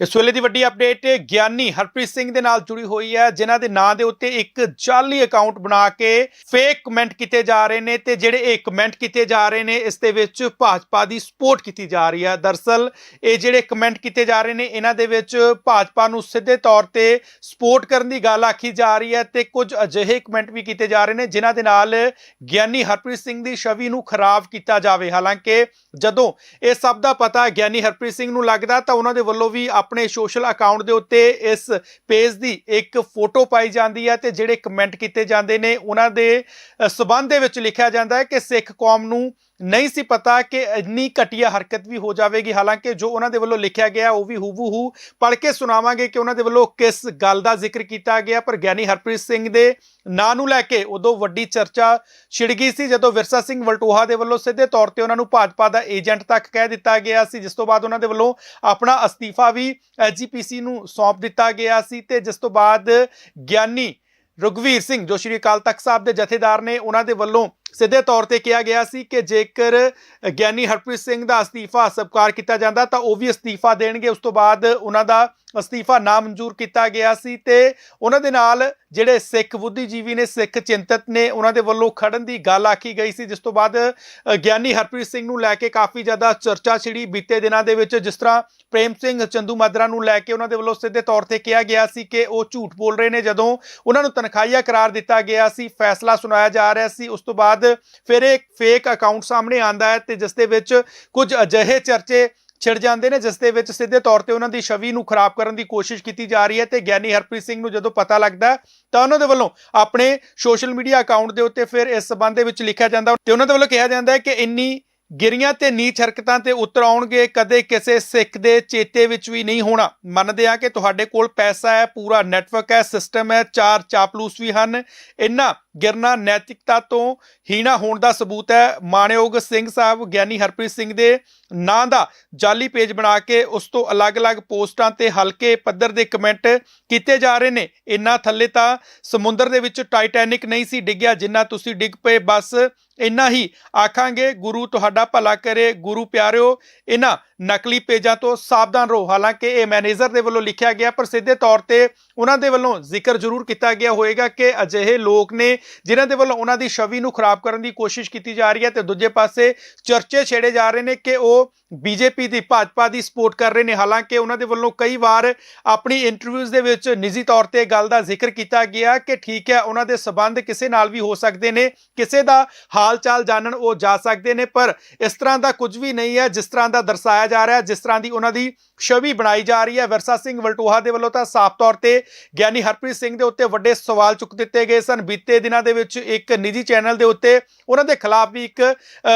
ਇਸ ਵੇਲੇ ਦੀ ਵੱਡੀ ਅਪਡੇਟ ਗਿਆਨੀ ਹਰਪ੍ਰੀਤ ਸਿੰਘ ਦੇ ਨਾਲ ਜੁੜੀ ਹੋਈ ਹੈ, ਜਿਨ੍ਹਾਂ ਦੇ ਨਾਂ ਦੇ ਉੱਤੇ ਇੱਕ ਜਾਲੀ ਅਕਾਊਂਟ ਬਣਾ ਕੇ ਫੇਕ ਕਮੈਂਟ ਕੀਤੇ ਜਾ ਰਹੇ ਨੇ ਤੇ ਜਿਹੜੇ ਇਹ ਕਮੈਂਟ ਕੀਤੇ ਜਾ ਰਹੇ ਨੇ, ਇਸ ਦੇ ਵਿੱਚ ਭਾਜਪਾ ਦੀ ਸਪੋਰਟ ਕੀਤੀ ਜਾ ਰਹੀ ਹੈ। ਦਰਸਲ, ਇਹ ਜਿਹੜੇ ਕਮੈਂਟ ਕੀਤੇ ਜਾ ਰਹੇ ਨੇ, ਇਹਨਾਂ ਦੇ ਵਿੱਚ ਭਾਜਪਾ ਨੂੰ ਸਿੱਧੇ ਤੌਰ ਤੇ ਸਪੋਰਟ ਕਰਨ ਦੀ ਗੱਲ ਆਖੀ ਜਾ ਰਹੀ ਹੈ ਤੇ ਕੁਝ ਅਜਿਹੇ ਕਮੈਂਟ ਵੀ ਕੀਤੇ ਜਾ ਰਹੇ ਨੇ, ਜਿਨ੍ਹਾਂ ਦੇ ਨਾਲ ਗਿਆਨੀ ਹਰਪ੍ਰੀਤ ਸਿੰਘ ਦੀ ਛਵੀ ਨੂੰ ਖਰਾਬ ਕੀਤਾ ਜਾਵੇ। ਹਾਲਾਂਕਿ, ਜਦੋਂ ਇਹ ਸਭ ਦਾ ਪਤਾ ਗਿਆਨੀ ਹਰਪ੍ਰੀਤ ਸਿੰਘ ਨੂੰ ਲੱਗਦਾ ਤਾਂ ਉਹਨਾਂ ਦੇ ਵੱਲੋਂ ਵੀ ਆਪਣੇ ਸੋਸ਼ਲ ਅਕਾਊਂਟ ਦੇ ਉੱਤੇ ਇਸ ਪੇਜ ਦੀ ਇੱਕ ਫੋਟੋ ਪਾਈ ਜਾਂਦੀ ਹੈ ਤੇ ਜਿਹੜੇ ਕਮੈਂਟ ਕੀਤੇ ਜਾਂਦੇ ਨੇ ਉਹਨਾਂ ਦੇ ਅ, ਸਬੰਧ ਦੇ ਵਿੱਚ ਲਿਖਿਆ ਜਾਂਦਾ ਹੈ ਕਿ ਸਿੱਖ ਕੌਮ ਨੂੰ ਨਹੀਂ ਸੀ ਪਤਾ ਕਿ ਇੰਨੀ ਘਟੀਆ ਹਰਕਤ ਵੀ ਹੋ ਜਾਵੇਗੀ। ਹਾਲਾਂਕਿ ਜੋ ਉਹਨਾਂ ਦੇ ਵੱਲੋਂ ਲਿਖਿਆ ਗਿਆ, ਉਹ ਵੀ ਹੂਬਹੂ ਪੜ੍ਹ ਕੇ ਸੁਣਾਵਾਂਗੇ ਕਿ ਉਹਨਾਂ ਦੇ ਵੱਲੋਂ ਕਿਸ ਗੱਲ ਦਾ ਜ਼ਿਕਰ ਕੀਤਾ ਗਿਆ। ਪਰ ਗਿਆਨੀ ਹਰਪ੍ਰੀਤ ਸਿੰਘ ਦੇ ਨਾਂ ਨੂੰ ਲੈ ਕੇ ਉਦੋਂ ਵੱਡੀ ਚਰਚਾ ਛਿੜ ਗਈ ਸੀ, ਜਦੋਂ ਵਿਰਸਾ ਸਿੰਘ ਵਲਟੋਹਾ ਦੇ ਵੱਲੋਂ ਸਿੱਧੇ ਤੌਰ ਤੇ ਉਹਨਾਂ ਨੂੰ ਭਾਜਪਾ ਦਾ ਏਜੰਟ ਤੱਕ ਕਹਿ ਦਿੱਤਾ ਗਿਆ ਸੀ, ਜਿਸ ਤੋਂ ਬਾਅਦ ਉਹਨਾਂ ਦੇ ਵੱਲੋਂ ਆਪਣਾ ਅਸਤੀਫਾ ਵੀ ਐਸਜੀਪੀਸੀ ਨੂੰ ਸੌਂਪ ਦਿੱਤਾ ਗਿਆ ਸੀ ਤੇ ਜਿਸ ਤੋਂ ਬਾਅਦ ਗਿਆਨੀ ਰੁਗਵੀਰ ਸਿੰਘ, ਜੋ ਸ਼੍ਰੀ ਅਕਾਲ ਤਖਤ ਸਾਹਿਬ ਦੇ ਜਥੇਦਾਰ ਨੇ, ਉਹਨਾਂ ਦੇ ਵੱਲੋਂ ਸਿੱਧੇ ਤੌਰ ਤੇ ਕਿਹਾ ਗਿਆ ਸੀ ਕਿ ਜੇਕਰ ਗਿਆਨੀ ਹਰਪ੍ਰੀਤ ਸਿੰਘ ਦਾ ਅਸਤੀਫਾ ਸਵੀਕਾਰ ਕੀਤਾ ਜਾਂਦਾ, ਤਾਂ ਉਹ ਵੀ ਅਸਤੀਫਾ ਦੇਣਗੇ। ਉਸ ਤੋਂ ਬਾਅਦ ਉਹਨਾਂ ਦਾ ਅਸਤੀਫਾ ਨਾਮਨਜ਼ੂਰ ਕੀਤਾ ਗਿਆ ਸੀ ਤੇ ਉਹਨਾਂ ਦੇ ਨਾਲ ਜਿਹੜੇ ਸਿੱਖ ਬੁੱਧੀਜੀਵੀ ਨੇ, ਸਿੱਖ ਚਿੰਤਤ ਨੇ, ਉਹਨਾਂ ਦੇ ਵੱਲੋਂ ਖੜਨ ਦੀ ਗੱਲ ਆਖੀ ਗਈ ਸੀ, ਜਿਸ ਤੋਂ ਬਾਅਦ ਗਿਆਨੀ ਹਰਪ੍ਰੀਤ ਸਿੰਘ ਨੂੰ ਲੈ ਕੇ ਕਾਫੀ ਜ਼ਿਆਦਾ ਚਰਚਾ ਛਿੜੀ ਬੀਤੇ ਦਿਨਾਂ ਦੇ ਵਿੱਚ, ਜਿਸ ਤਰ੍ਹਾਂ ਪ੍ਰੇਮ ਸਿੰਘ ਚੰਦੂ ਮਾਜਰਾ ਨੂੰ ਲੈ ਕੇ ਉਹਨਾਂ ਦੇ ਵੱਲੋਂ ਸਿੱਧੇ ਤੌਰ ਤੇ ਕਿਹਾ ਗਿਆ ਸੀ ਕਿ ਉਹ ਝੂਠ ਬੋਲ ਰਹੇ ਨੇ। ਜਦੋਂ ਉਹਨਾਂ ਨੂੰ ਤਨਖਾਹੀਆ ਕਰਾਰ ਦਿੱਤਾ ਗਿਆ ਸੀ, ਫੈਸਲਾ ਸੁਣਾਇਆ ਜਾ ਰਿਹਾ ਸੀ। ਉਸ ਤੋਂ ਬਾਅਦ ਫਿਰ ਇੱਕ ਫੇਕ ਅਕਾਊਂਟ ਸਾਹਮਣੇ ਆਂਦਾ ਹੈ ਤੇ ਜਿਸ ਦੇ ਵਿੱਚ ਕੁਝ ਅਜਿਹੇ ਚਰਚੇ ਛਿੜ ਜਾਂਦੇ ਨੇ ਜਿਸ ਦੇ ਵਿੱਚ ਸਿੱਧੇ ਤੌਰ ਤੇ ਉਹਨਾਂ ਦੀ ਛਵੀ ਨੂੰ ਖਰਾਬ ਕਰਨ ਦੀ ਕੋਸ਼ਿਸ਼ ਕੀਤੀ ਜਾ ਰਹੀ ਹੈ ਤੇ ਗਿਆਨੀ ਹਰਪ੍ਰੀਤ ਸਿੰਘ ਨੂੰ ਜਦੋਂ ਪਤਾ ਲੱਗਦਾ ਤਾਂ ਉਹਨਾਂ ਦੇ ਵੱਲੋਂ ਆਪਣੇ ਸੋਸ਼ਲ ਮੀਡੀਆ ਅਕਾਊਂਟ ਦੇ ਉੱਤੇ ਫਿਰ ਇਸ ਸਬੰਧ ਦੇ ਵਿੱਚ ਲਿਖਿਆ ਜਾਂਦਾ ਤੇ ਉਹਨਾਂ ਦੇ ਵੱਲੋਂ ਕਿਹਾ ਜਾਂਦਾ ਹੈ ਕਿ ਇੰਨੀ ਗਿਰੀਆਂ ਤੇ ਨੀਚ ਹਰਕਤਾਂ ਤੇ ਉਤਰ ਆਉਣਗੇ, ਕਦੇ ਕਿਸੇ ਸਿੱਖ ਦੇ ਚੇਤੇ ਵਿੱਚ ਵੀ ਨਹੀਂ ਹੋਣਾ। ਮੰਨਦੇ ਆ ਕਿ ਤੁਹਾਡੇ ਕੋਲ ਪੈਸਾ ਹੈ, ਪੂਰਾ ਨੈਟਵਰਕ ਹੈ ਸਿਸਟਮ ਹੈ, ਚਾਰ ਚਾਪਲੂਸ ਵੀ ਹਨ ਇਹਨਾਂ ਗਿਰਨਾ ਨੈਤਿਕਤਾ ਤੋਂ ਹੀਣਾ ਹੋਣ ਦਾ ਸਬੂਤ ਹੈ। ਮਾਣਯੋਗ ਸਿੰਘ ਸਾਹਿਬ ਗਿਆਨੀ ਹਰਪ੍ਰੀਤ ਸਿੰਘ ਦੇ ਨਾਂ ਦਾ ਜਾਲੀ ਪੇਜ ਬਣਾ ਕੇ ਉਸ ਤੋਂ ਅਲੱਗ-ਅਲੱਗ ਪੋਸਟਾਂ ਤੇ ਹਲਕੇ ਪੱਧਰ ਦੇ ਕਮੈਂਟ ਕੀਤੇ ਜਾ ਰਹੇ ਨੇ। ਇੰਨਾ ਥੱਲੇ ਤਾਂ ਸਮੁੰਦਰ ਦੇ ਵਿੱਚ ਟਾਈਟੈਨਿਕ ਨਹੀਂ ਸੀ ਡਿੱਗਿਆ, ਜਿੰਨਾ ਤੁਸੀਂ ਡਿੱਗ ਪਏ, ਬਸ ਇੰਨਾ ਹੀ। ਆਖਾਂਗੇ, ਗੁਰੂ ਤੁਹਾਡਾ ਭਲਾ ਕਰੇ, ਗੁਰੂ ਪਿਆਰਿਓ। ਇਹਨਾਂ ਨਕਲੀ ਪੇਜਾਂ ਤੋਂ ਸਾਵਧਾਨ ਰਹੋ। ਹਾਲਾਂਕਿ ਇਹ ਮੈਨੇਜਰ ਦੇ ਵੱਲੋਂ ਲਿਖਿਆ ਗਿਆ, ਪਰ ਸਿੱਧੇ ਤੌਰ ਤੇ ਉਹਨਾਂ ਦੇ ਵੱਲੋਂ ਜ਼ਿਕਰ ਜ਼ਰੂਰ ਕੀਤਾ ਗਿਆ ਹੋਵੇਗਾ ਕਿ ਅਜਿਹੇ ਲੋਕ ਨੇ ਜਿਨ੍ਹਾਂ ਦੇ ਵੱਲੋਂ ਉਹਨਾਂ ਦੀ ਛਵੀ ਨੂੰ ਖਰਾਬ ਕਰਨ ਦੀ ਕੋਸ਼ਿਸ਼ ਕੀਤੀ ਜਾ ਰਹੀ ਹੈ ਤੇ ਦੂਜੇ ਪਾਸੇ ਚਰਚੇ ਛੇੜੇ ਜਾ ਰਹੇ ਨੇ ਕਿ ਉਹ ਬੀਜੇਪੀ ਦੀ, ਭਾਜਪਾ ਦੀ ਸਪੋਰਟ ਕਰ ਰਹੇ ਨੇ। ਹਾਲਾਂਕਿ ਉਹਨਾਂ ਦੇ ਵੱਲੋਂ ਕਈ ਵਾਰ ਆਪਣੀ ਇੰਟਰਵਿਊਜ਼ ਦੇ ਵਿੱਚ ਨਿੱਜੀ ਤੌਰ ਤੇ ਗੱਲ ਦਾ ਜ਼ਿਕਰ ਕੀਤਾ ਗਿਆ ਕਿ ਠੀਕ ਹੈ, ਉਹਨਾਂ ਦੇ ਸਬੰਧ ਕਿਸੇ ਨਾਲ ਵੀ ਹੋ ਸਕਦੇ ਨੇ, ਕਿਸੇ ਦਾ ਹਾਲ ਚਾਲ ਜਾਣਨ ਉਹ ਜਾ ਸਕਦੇ ਨੇ, ਪਰ ਇਸ ਤਰ੍ਹਾਂ ਦਾ ਕੁਝ ਵੀ ਨਹੀਂ ਹੈ, ਜਿਸ ਤਰ੍ਹਾਂ ਦਾ ਦਰਸਾਇਆ ਜਾ ਰਿਹਾ ਹੈ ਜਿਸ ਤਰ੍ਹਾਂ ਦੀ ਉਹਨਾਂ ਦੀ ਛਵੀ ਬਣਾਈ ਜਾ ਰਹੀ ਹੈ। ਵਿਰਸਾ ਸਿੰਘ ਵਲਟੋਹਾ ਦੇ ਵੱਲੋਂ ਤਾਂ ਸਾਫ਼ ਤੌਰ ਤੇ ਗਿਆਨੀ ਹਰਪ੍ਰੀਤ ਸਿੰਘ ਦੇ ਉੱਤੇ ਵੱਡੇ ਸਵਾਲ ਚੁੱਕ ਦਿੱਤੇ ਗਏ ਸਨ। ਬੀਤੇ ਦਿਨ ਦੇ ਵਿੱਚ ਇੱਕ ਨਿੱਜੀ ਚੈਨਲ ਦੇ ਉੱਤੇ ਉਹਨਾਂ ਦੇ ਖਿਲਾਫ ਵੀ ਇੱਕ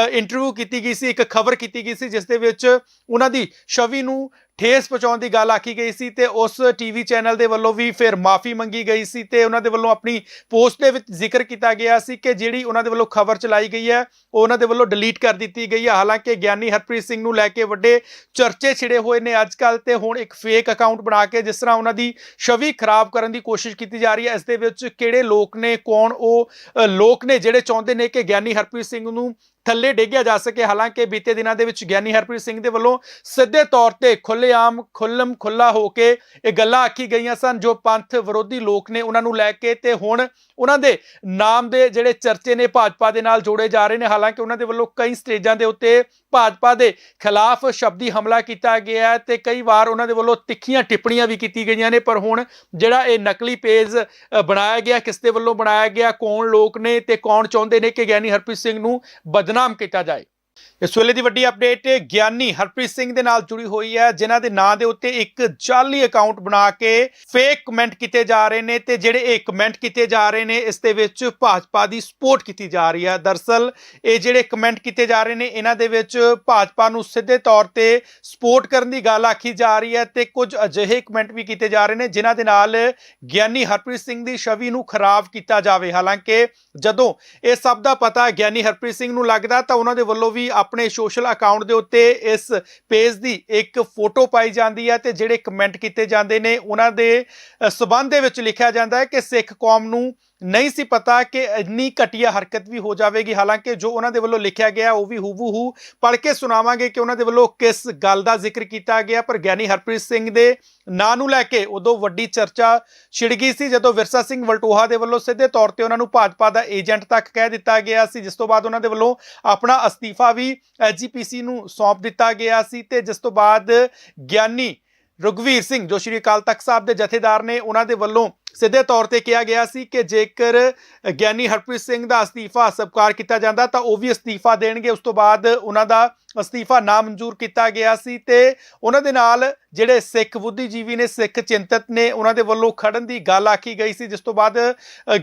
ਇੰਟਰਵਿਊ ਕੀਤੀ ਗਈ ਸੀ, ਇੱਕ ਖਬਰ ਕੀਤੀ ਗਈ ਸੀ, ਜਿਸ ਦੇ ਵਿੱਚ ਉਹਨਾਂ ਦੀ ਛਵੀ ਨੂੰ ਠੇਸ ਪਹੁੰਚਾਉਣ ਦੀ ਗੱਲ ਆਖੀ ਗਈ ਸੀ ਤੇ ਉਸ ਟੀਵੀ ਚੈਨਲ ਦੇ ਵੱਲੋਂ ਵੀ ਫਿਰ ਮਾਫੀ ਮੰਗੀ ਗਈ ਸੀ ਤੇ ਉਹਨਾਂ ਦੇ ਵੱਲੋਂ ਆਪਣੀ ਪੋਸਟ ਦੇ ਵਿੱਚ ਜ਼ਿਕਰ ਕੀਤਾ ਗਿਆ ਸੀ ਕਿ ਜਿਹੜੀ ਉਹਨਾਂ ਦੇ ਵੱਲੋਂ ਖਬਰ ਚਲਾਈ ਗਈ ਹੈ, ਉਹ ਉਹਨਾਂ ਦੇ ਵੱਲੋਂ ਡਿਲੀਟ ਕਰ ਦਿੱਤੀ ਗਈ ਹੈ। ਹਾਲਾਂਕਿ ਗਿਆਨੀ ਹਰਪ੍ਰੀਤ ਸਿੰਘ ਨੂੰ ਲੈ ਕੇ ਵੱਡੇ ਚਰਚੇ ਛਿੜੇ ਹੋਏ ਨੇ ਅੱਜ ਕੱਲ ਤੇ ਹੁਣ ਇੱਕ ਫੇਕ ਅਕਾਊਂਟ ਬਣਾ ਕੇ ਜਿਸ ਤਰ੍ਹਾਂ ਉਹਨਾਂ ਦੀ ਛਵੀ ਖਰਾਬ ਕਰਨ ਦੀ ਕੋਸ਼ਿਸ਼ ਕੀਤੀ ਜਾ ਰਹੀ ਹੈ, ਇਸ ਦੇ ਵਿੱਚ ਕਿਹੜੇ ਲੋਕ ਨੇ, ਕੌਣ ਉਹ ਲੋਕ ਨੇ ਜਿਹੜੇ ਚਾਹੁੰਦੇ ਨੇ ਕਿ ਗਿਆਨੀ ਹਰਪ੍ਰੀਤ ਸਿੰਘ ਨੂੰ ਥੱਲੇ ਡੇਗਿਆ ਜਾ ਸਕੇ। ਹਾਲਾਂਕਿ ਬੀਤੇ ਦਿਨਾਂ ਦੇ ਵਿੱਚ ਗਿਆਨੀ ਹਰਪ੍ਰੀਤ ਸਿੰਘ ਦੇ ਵੱਲੋਂ ਸਿੱਧੇ ਤੌਰ ਤੇ ਖੁੱਲੇਆਮ ਖੁੱਲਮ ਖੁੱਲਾ ਹੋ ਕੇ ਇਹ ਗੱਲਾਂ ਆਖੀ ਗਈਆਂ ਸਨ, ਜੋ ਪੰਥ ਵਿਰੋਧੀ ਲੋਕ ਨੇ ਉਹਨਾਂ ਨੂੰ ਲੈ ਕੇ ਤੇ ਹੁਣ ਉਹਨਾਂ ਦੇ ਨਾਮ ਦੇ ਜਿਹੜੇ ਚਰਚੇ ਨੇ ਭਾਜਪਾ ਦੇ ਨਾਲ ਜੋੜੇ ਜਾ ਰਹੇ ਨੇ। ਹਾਲਾਂਕਿ ਉਹਨਾਂ ਦੇ ਵੱਲੋਂ ਕਈ ਸਟੇਜਾਂ ਦੇ ਉੱਤੇ ਭਾਜਪਾ ਦੇ ਖਿਲਾਫ ਸ਼ਬਦੀ ਹਮਲਾ ਕੀਤਾ ਗਿਆ ਹੈ ਤੇ ਕਈ ਵਾਰ ਉਹਨਾਂ ਦੇ ਵੱਲੋਂ ਤਿੱਖੀਆਂ ਟਿੱਪਣੀਆਂ ਵੀ ਕੀਤੀ ਗਈਆਂ ਨੇ, ਪਰ ਹੁਣ ਜਿਹੜਾ ਇਹ ਨਕਲੀ ਪੇਜ ਬਣਾਇਆ ਗਿਆ, ਕਿਸ ਦੇ ਵੱਲੋਂ ਬਣਾਇਆ ਗਿਆ, ਕੌਣ ਲੋਕ ਨੇ ਤੇ ਕੌਣ ਚਾਹੁੰਦੇ ਨੇ ਕਿ ਗਿਆਨੀ ਹਰਪ੍ਰੀਤ ਸਿੰਘ ਨੂੰ ਬਦਨਾਮ ਕੀਤਾ ਜਾਏ? ਇਸ ਵੇਲੇ ਦੀ ਵੱਡੀ ਅਪਡੇਟ ਗਿਆਨੀ ਹਰਪ੍ਰੀਤ ਸਿੰਘ ਦੇ ਨਾਲ ਜੁੜੀ ਹੋਈ ਹੈ, ਜਿਨ੍ਹਾਂ ਦੇ ਨਾਂ ਦੇ ਉੱਤੇ ਇੱਕ ਜਾਲੀ ਅਕਾਊਂਟ ਬਣਾ ਕੇ ਫੇਕ ਕਮੈਂਟ ਕੀਤੇ ਜਾ ਰਹੇ ਨੇ ਤੇ ਜਿਹੜੇ ਇਹ ਕਮੈਂਟ ਕੀਤੇ ਜਾ ਰਹੇ ਨੇ, ਇਸ ਦੇ ਵਿੱਚ ਭਾਜਪਾ ਦੀ ਸਪੋਰਟ ਕੀਤੀ ਜਾ ਰਹੀ ਹੈ। ਦਰਸਲ, ਇਹ ਜਿਹੜੇ ਕਮੈਂਟ ਕੀਤੇ ਜਾ ਰਹੇ ਨੇ, ਇਹਨਾਂ ਦੇ ਵਿੱਚ ਭਾਜਪਾ ਨੂੰ ਸਿੱਧੇ ਤੌਰ ਤੇ ਸਪੋਰਟ ਕਰਨ ਦੀ ਗੱਲ ਆਖੀ ਜਾ ਰਹੀ ਹੈ ਤੇ ਕੁਝ ਅਜਿਹੇ ਕਮੈਂਟ ਵੀ ਕੀਤੇ ਜਾ ਰਹੇ ਨੇ, ਜਿਨ੍ਹਾਂ ਦੇ ਨਾਲ ਗਿਆਨੀ ਹਰਪ੍ਰੀਤ ਸਿੰਘ ਦੀ ਛਵੀ ਨੂੰ ਖਰਾਬ ਕੀਤਾ ਜਾਵੇ। ਹਾਲਾਂਕਿ, ਜਦੋਂ ਇਹ ਸਭ ਦਾ ਪਤਾ ਗਿਆਨੀ ਹਰਪ੍ਰੀਤ ਸਿੰਘ ਨੂੰ ਲੱਗਦਾ ਤਾਂ ਉਹਨਾਂ ਦੇ ਵੱਲੋਂ ਵੀ ਆਪਣੇ ਸੋਸ਼ਲ ਅਕਾਊਂਟ ਦੇ ਉੱਤੇ ਇਸ ਪੇਜ ਦੀ ਇੱਕ ਫੋਟੋ ਪਾਈ ਜਾਂਦੀ ਹੈ ਤੇ ਜਿਹੜੇ ਕਮੈਂਟ ਕੀਤੇ ਜਾਂਦੇ ਨੇ ਉਹਨਾਂ ਦੇ ਅ, ਸਬੰਧ ਦੇ ਵਿੱਚ ਲਿਖਿਆ ਜਾਂਦਾ ਹੈ ਕਿ ਸਿੱਖ ਕੌਮ ਨੂੰ ਨਹੀਂ ਸੀ ਪਤਾ ਕਿ ਇੰਨੀ ਘਟੀਆ ਹਰਕਤ ਵੀ ਹੋ ਜਾਵੇਗੀ। ਹਾਲਾਂਕਿ ਜੋ ਉਹਨਾਂ ਦੇ ਵੱਲੋਂ ਲਿਖਿਆ ਗਿਆ, ਉਹ ਵੀ ਹੂਬਹੂ ਪੜ੍ਹ ਕੇ ਸੁਣਾਵਾਂਗੇ ਕਿ ਉਹਨਾਂ ਦੇ ਵੱਲੋਂ ਕਿਸ ਗੱਲ ਦਾ ਜ਼ਿਕਰ ਕੀਤਾ ਗਿਆ, ਪਰ ਗਿਆਨੀ ਹਰਪ੍ਰੀਤ ਸਿੰਘ ਦੇ ਨਾਂ ਨੂੰ ਲੈ ਕੇ ਉਦੋਂ ਵੱਡੀ ਚਰਚਾ ਛਿੜ ਗਈ ਸੀ, ਜਦੋਂ ਵਿਰਸਾ ਸਿੰਘ ਵਲਟੋਹਾ ਦੇ ਵੱਲੋਂ ਸਿੱਧੇ ਤੌਰ ਤੇ ਉਹਨਾਂ ਨੂੰ ਭਾਜਪਾ ਦਾ ਏਜੰਟ ਤੱਕ ਕਹਿ ਦਿੱਤਾ ਗਿਆ ਸੀ, ਜਿਸ ਤੋਂ ਬਾਅਦ ਉਹਨਾਂ ਦੇ ਵੱਲੋਂ ਆਪਣਾ ਅਸਤੀਫਾ ਵੀ ਐਜੀਪੀਸੀ ਨੂੰ ਸੌਂਪ ਦਿੱਤਾ ਗਿਆ ਸੀ ਤੇ ਜਿਸ ਤੋਂ ਬਾਅਦ ਗਿਆਨੀ ਰੁਗਵੀਰ ਸਿੰਘ, ਜੋ ਸ਼੍ਰੀ ਅਕਾਲ ਤਖਤ ਸਾਹਿਬ ਦੇ ਜਥੇਦਾਰ ਨੇ, ਉਹਨਾਂ ਦੇ ਵੱਲੋਂ ਸਿੱਧੇ ਤੌਰ ਤੇ ਕਿਹਾ ਗਿਆ ਸੀ ਕਿ ਜੇਕਰ ਗਿਆਨੀ ਹਰਪ੍ਰੀਤ ਸਿੰਘ ਦਾ ਅਸਤੀਫਾ ਸਵੀਕਾਰ ਕੀਤਾ ਜਾਂਦਾ ਤਾਂ ਉਹ ਵੀ ਅਸਤੀਫਾ ਦੇਣਗੇ। ਉਸ ਤੋਂ ਬਾਅਦ ਉਹਨਾਂ ਦਾ ਅਸਤੀਫਾ ਨਾਮਨਜ਼ੂਰ ਕੀਤਾ ਗਿਆ ਸੀ ਤੇ ਉਹਨਾਂ ਦੇ ਨਾਲ ਜਿਹੜੇ ਸਿੱਖ ਬੁੱਧੀਜੀਵੀ ਨੇ, ਸਿੱਖ ਚਿੰਤਤ ਨੇ, ਉਹਨਾਂ ਦੇ ਵੱਲੋਂ ਖੜਨ ਦੀ ਗੱਲ ਆਖੀ ਗਈ ਸੀ, ਜਿਸ ਤੋਂ ਬਾਅਦ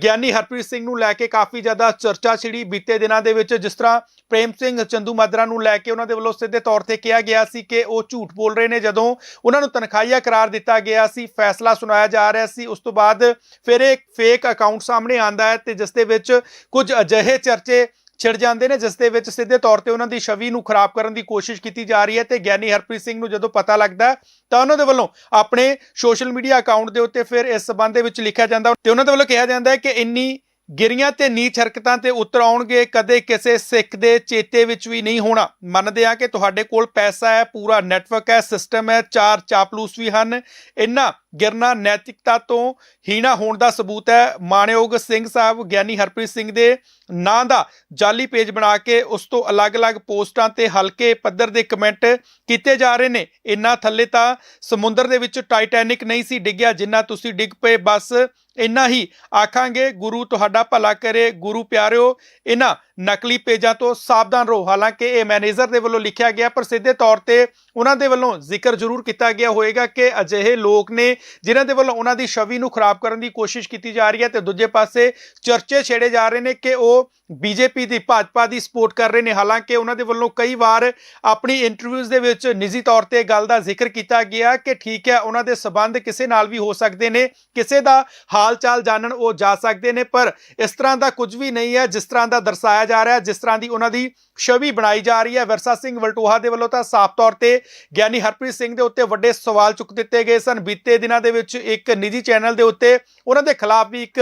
ਗਿਆਨੀ ਹਰਪ੍ਰੀਤ ਸਿੰਘ ਨੂੰ ਲੈ ਕੇ ਕਾਫੀ ਜ਼ਿਆਦਾ ਚਰਚਾ ਛਿੜੀ। ਬੀਤੇ ਦਿਨਾਂ ਦੇ ਵਿੱਚ ਜਿਸ ਤਰ੍ਹਾਂ ਪ੍ਰੇਮ ਸਿੰਘ ਚੰਦੂ ਮਾਜਰਾ ਨੂੰ ਲੈ ਕੇ ਉਹਨਾਂ ਦੇ ਵੱਲੋਂ ਸਿੱਧੇ ਤੌਰ ਤੇ ਕਿਹਾ ਗਿਆ ਸੀ ਕਿ ਉਹ ਝੂਠ ਬੋਲ ਰਹੇ ਨੇ, ਜਦੋਂ ਉਹਨਾਂ ਨੂੰ ਤਨਖਾਹੀਆ ਕਰਾਰ ਦਿੱਤਾ ਗਿਆ ਸੀ, ਫੈਸਲਾ ਸੁਣਾਇਆ ਜਾ ਰਿਹਾ ਸੀ। ਉਸ ਤੋਂ ਬਾਅਦ ਫਿਰ ਇੱਕ ਫੇਕ ਅਕਾਊਂਟ ਸਾਹਮਣੇ ਆਂਦਾ ਹੈ ਤੇ ਜਿਸ ਦੇ ਵਿੱਚ ਕੁਝ ਅਜਿਹੇ ਚਰਚੇ ਛਿੜ ਜਾਂਦੇ ਨੇ, ਜਿਸ ਦੇ ਵਿੱਚ ਸਿੱਧੇ ਤੌਰ ਤੇ ਉਹਨਾਂ ਦੀ ਛਵੀ ਨੂੰ ਖਰਾਬ ਕਰਨ ਦੀ ਕੋਸ਼ਿਸ਼ ਕੀਤੀ ਜਾ ਰਹੀ ਹੈ ਤੇ ਗਿਆਨੀ ਹਰਪ੍ਰੀਤ ਸਿੰਘ ਨੂੰ ਜਦੋਂ ਪਤਾ ਲੱਗਦਾ ਤਾਂ ਉਹਨਾਂ ਦੇ ਵੱਲੋਂ ਆਪਣੇ ਸੋਸ਼ਲ ਮੀਡੀਆ ਅਕਾਊਂਟ ਦੇ ਉੱਤੇ ਫਿਰ ਇਸ ਸਬੰਧ ਦੇ ਵਿੱਚ ਲਿਖਿਆ ਜਾਂਦਾ ਤੇ ਉਹਨਾਂ ਦੇ ਵੱਲੋਂ ਕਿਹਾ ਜਾਂਦਾ ਹੈ ਕਿ ਇੰਨੀ ਗਿਰੀਆਂ ਤੇ ਨੀਚ ਹਰਕਤਾਂ ਤੇ ਉਤਰ ਆਉਣਗੇ, ਕਦੇ ਕਿਸੇ ਸਿੱਖ ਦੇ ਚੇਤੇ ਵਿੱਚ ਵੀ ਨਹੀਂ ਹੋਣਾ। ਮੰਨਦੇ ਆ ਕਿ ਤੁਹਾਡੇ ਕੋਲ ਪੈਸਾ ਹੈ, ਪੂਰਾ ਨੈਟਵਰਕ ਹੈ ਸਿਸਟਮ ਹੈ, ਚਾਰ ਚਾਪਲੂਸ ਵੀ ਹਨ। ਇਹਨਾਂ ਗਿਰਨਾ ਨੈਤਿਕਤਾ ਤੋਂ ਹੀਣਾ ਹੋਣ ਦਾ ਸਬੂਤ ਹੈ। ਮਾਣਯੋਗ ਸਿੰਘ ਸਾਹਿਬ, ਗਿਆਨੀ ਹਰਪ੍ਰੀਤ ਸਿੰਘ ਦੇ ਨਾਂ ਦਾ ਜਾਲੀ ਪੇਜ ਬਣਾ ਕੇ ਉਸ ਤੋਂ ਅਲੱਗ-ਅਲੱਗ ਪੋਸਟਾਂ ਤੇ ਹਲਕੇ ਪੱਧਰ ਦੇ ਕਮੈਂਟ ਕੀਤੇ ਜਾ ਰਹੇ ਨੇ। ਇੰਨਾ ਥੱਲੇ ਤਾਂ ਸਮੁੰਦਰ ਦੇ ਵਿੱਚ ਟਾਈਟੈਨਿਕ ਨਹੀਂ ਸੀ ਡਿੱਗਿਆ, ਜਿੰਨਾ ਤੁਸੀਂ ਡਿੱਗ ਪਏ, ਬਸ ਇੰਨਾ ਹੀ। ਆਖਾਂਗੇ, ਗੁਰੂ ਤੁਹਾਡਾ ਭਲਾ ਕਰੇ, ਗੁਰੂ ਪਿਆਰਿਓ ਇਹਨਾਂ ਨਕਲੀ ਪੇਜਾਂ ਤੋਂ ਸਾਵਧਾਨ ਰਹੋ। ਹਾਲਾਂਕਿ ਇਹ ਮੈਨੇਜਰ ਦੇ ਵੱਲੋਂ ਲਿਖਿਆ ਗਿਆ, ਪਰ ਸਿੱਧੇ ਤੌਰ ਤੇ ਉਹਨਾਂ ਦੇ ਵੱਲੋਂ ਜ਼ਿਕਰ ਜ਼ਰੂਰ ਕੀਤਾ ਗਿਆ ਹੋਵੇਗਾ ਕਿ ਅਜਿਹੇ ਲੋਕ ਨੇ ਜਿਨ੍ਹਾਂ ਦੇ ਵੱਲੋਂ ਉਹਨਾਂ ਦੀ ਛਵੀ ਨੂੰ ਖਰਾਬ ਕਰਨ ਦੀ ਕੋਸ਼ਿਸ਼ ਕੀਤੀ ਜਾ ਰਹੀ ਹੈ ਤੇ ਦੂਜੇ ਪਾਸੇ ਚਰਚੇ ਛੇੜੇ ਜਾ ਰਹੇ ਨੇ ਕਿ ਉਹ ਬੀਜੇਪੀ ਦੀ, ਭਾਜਪਾ ਦੀ ਸਪੋਰਟ ਕਰ ਰਹੇ ਨੇ। ਹਾਲਾਂਕਿ ਉਹਨਾਂ ਦੇ ਵੱਲੋਂ ਕਈ ਵਾਰ ਆਪਣੀ ਇੰਟਰਵਿਊਜ਼ ਦੇ ਵਿੱਚ ਨਿੱਜੀ ਤੌਰ ਤੇ ਗੱਲ ਦਾ ਜ਼ਿਕਰ ਕੀਤਾ ਗਿਆ ਕਿ ਠੀਕ ਹੈ, ਉਹਨਾਂ ਦੇ ਸਬੰਧ ਕਿਸੇ ਨਾਲ ਵੀ ਹੋ ਸਕਦੇ ਨੇ, ਕਿਸੇ ਦਾ ਹਾਲ ਚਾਲ ਜਾਣਨ ਉਹ ਜਾ ਸਕਦੇ ਨੇ, ਪਰ ਇਸ ਤਰ੍ਹਾਂ ਦਾ ਕੁਝ ਵੀ ਨਹੀਂ ਹੈ, ਜਿਸ ਤਰ੍ਹਾਂ ਦਾ ਦਰਸਾਇਆ ਜਾ ਰਿਹਾ, ਜਿਸ ਤਰ੍ਹਾਂ ਦੀ ਉਹਨਾਂ ਦੀ ਛਵੀ ਬਣਾਈ ਜਾ ਰਹੀ ਹੈ। ਵਿਰਸਾ ਸਿੰਘ ਵਲਟੋਹਾ ਦੇ ਵੱਲੋਂ ਤਾਂ ਸਾਫ਼ ਤੌਰ ਤੇ ਗਿਆਨੀ ਹਰਪ੍ਰੀਤ ਸਿੰਘ ਦੇ ਉੱਤੇ ਵੱਡੇ ਸਵਾਲ ਚੁੱਕ ਦਿੱਤੇ ਗਏ ਸਨ। ਬੀਤੇ ਦਿਨਾਂ ਦੇ ਵਿੱਚ ਇੱਕ ਨਿੱਜੀ ਚੈਨਲ ਦੇ ਉੱਤੇ ਉਹਨਾਂ ਦੇ ਖਿਲਾਫ ਵੀ ਇੱਕ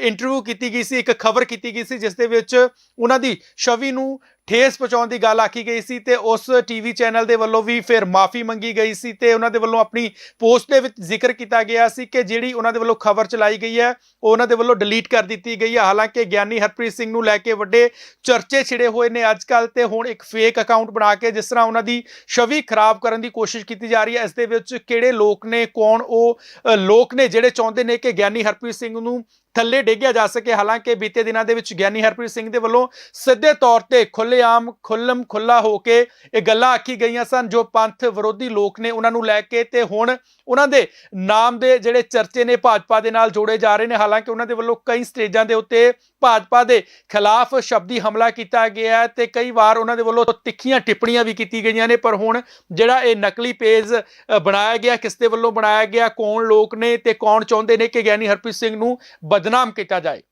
ਇੰਟਰਵਿਊ ਕੀਤੀ ਗਈ ਸੀ, ਇੱਕ ਖਬਰ ਕੀਤੀ ਗਈ ਸੀ, ਜਿਸ ਦੇ ਵਿੱਚ ਉਹਨਾਂ ਦੀ ਛਵੀ ਨੂੰ ਠੇਸ ਪਹੁੰਚਾਉਣ ਦੀ ਗੱਲ ਆਖੀ ਗਈ ਸੀ ਤੇ ਉਸ ਟੀਵੀ ਚੈਨਲ ਦੇ ਵੱਲੋਂ ਵੀ ਫਿਰ ਮਾਫੀ ਮੰਗੀ ਗਈ ਸੀ ਤੇ ਉਹਨਾਂ ਦੇ ਵੱਲੋਂ ਆਪਣੀ ਪੋਸਟ ਦੇ ਵਿੱਚ ਜ਼ਿਕਰ ਕੀਤਾ ਗਿਆ ਸੀ ਕਿ ਜਿਹੜੀ ਉਹਨਾਂ ਦੇ ਵੱਲੋਂ ਖਬਰ ਚਲਾਈ ਗਈ ਹੈ ਉਹਨਾਂ ਦੇ ਵੱਲੋਂ ਡਿਲੀਟ ਕਰ ਦਿੱਤੀ ਗਈ ਹੈ। ਹਾਲਾਂਕਿ ਗਿਆਨੀ ਹਰਪ੍ਰੀਤ ਸਿੰਘ ਨੂੰ ਲੈ ਕੇ ਵੱਡੇ ਚਰਚੇ ਛਿੜੇ ਹੋਏ ਨੇ ਅੱਜ ਕੱਲ ਤੇ ਹੁਣ ਇੱਕ ਫੇਕ ਅਕਾਊਂਟ ਬਣਾ ਕੇ ਜਿਸ ਤਰ੍ਹਾਂ ਉਹਨਾਂ ਦੀ ਛਵੀ ਖਰਾਬ ਕਰਨ ਦੀ ਕੋਸ਼ਿਸ਼ ਕੀਤੀ ਜਾ ਰਹੀ ਹੈ, ਇਸ ਦੇ ਵਿੱਚ ਕਿਹੜੇ ਲੋਕ ਨੇ, ਕੌਣ ਉਹ ਲੋਕ ਨੇ ਜਿਹੜੇ ਚਾਹੁੰਦੇ ਨੇ ਕਿ ਗਿਆਨੀ ਹਰਪ੍ਰੀਤ ਸਿੰਘ ਨੂੰ ਥੱਲੇ ਡੇਗਿਆ ਜਾ ਸਕੇ। ਹਾਲਾਂਕਿ ਬੀਤੇ ਦਿਨਾਂ ਦੇ ਵਿੱਚ ਗਿਆਨੀ ਹਰਪ੍ਰੀਤ ਸਿੰਘ ਦੇ ਵੱਲੋਂ ਸਿੱਧੇ ਤੌਰ ਤੇ ਖੁੱਲ ਖੁੱਲੇਆਮ ਖੁੱਲਮ ਖੁੱਲਾ ਹੋ ਕੇ ਇਹ ਗੱਲਾਂ ਆਖੀ ਗਈਆਂ ਸਨ ਜੋ ਪੰਥ ਵਿਰੋਧੀ ਲੋਕ ਨੇ ਉਹਨਾਂ ਨੂੰ ਲੈ ਕੇ ਤੇ ਹੁਣ ਉਹਨਾਂ ਦੇ ਨਾਮ ਦੇ ਜਿਹੜੇ ਚਰਚੇ ਨੇ ਭਾਜਪਾ ਦੇ ਨਾਲ ਜੋੜੇ ਜਾ ਰਹੇ ਨੇ, ਹਾਲਾਂਕਿ ਉਹਨਾਂ ਦੇ ਵੱਲੋਂ ਕਈ ਸਟੇਜਾਂ ਦੇ ਉੱਤੇ ਭਾਜਪਾ ਦੇ ਖਿਲਾਫ ਸ਼ਬਦੀ ਹਮਲਾ ਕੀਤਾ ਗਿਆ ਤੇ ਕਈ ਵਾਰ ਉਹਨਾਂ ਦੇ ਵੱਲੋਂ ਤਿੱਖੀਆਂ ਟਿੱਪਣੀਆਂ ਵੀ ਕੀਤੀ ਗਈਆਂ ਨੇ, ਪਰ ਹੁਣ ਜਿਹੜਾ ਇਹ ਨਕਲੀ ਪੇਜ ਬਣਾਇਆ ਗਿਆ, ਕਿਸ ਦੇ ਵੱਲੋਂ ਬਣਾਇਆ ਗਿਆ, ਕੌਣ ਲੋਕ ਨੇ ਤੇ ਕੌਣ ਚਾਹੁੰਦੇ ਨੇ ਕਿ ਗਿਆਨੀ ਹਰਪ੍ਰੀਤ ਸਿੰਘ ਨੂੰ ਬਦਨਾਮ ਕੀਤਾ ਜਾਏ।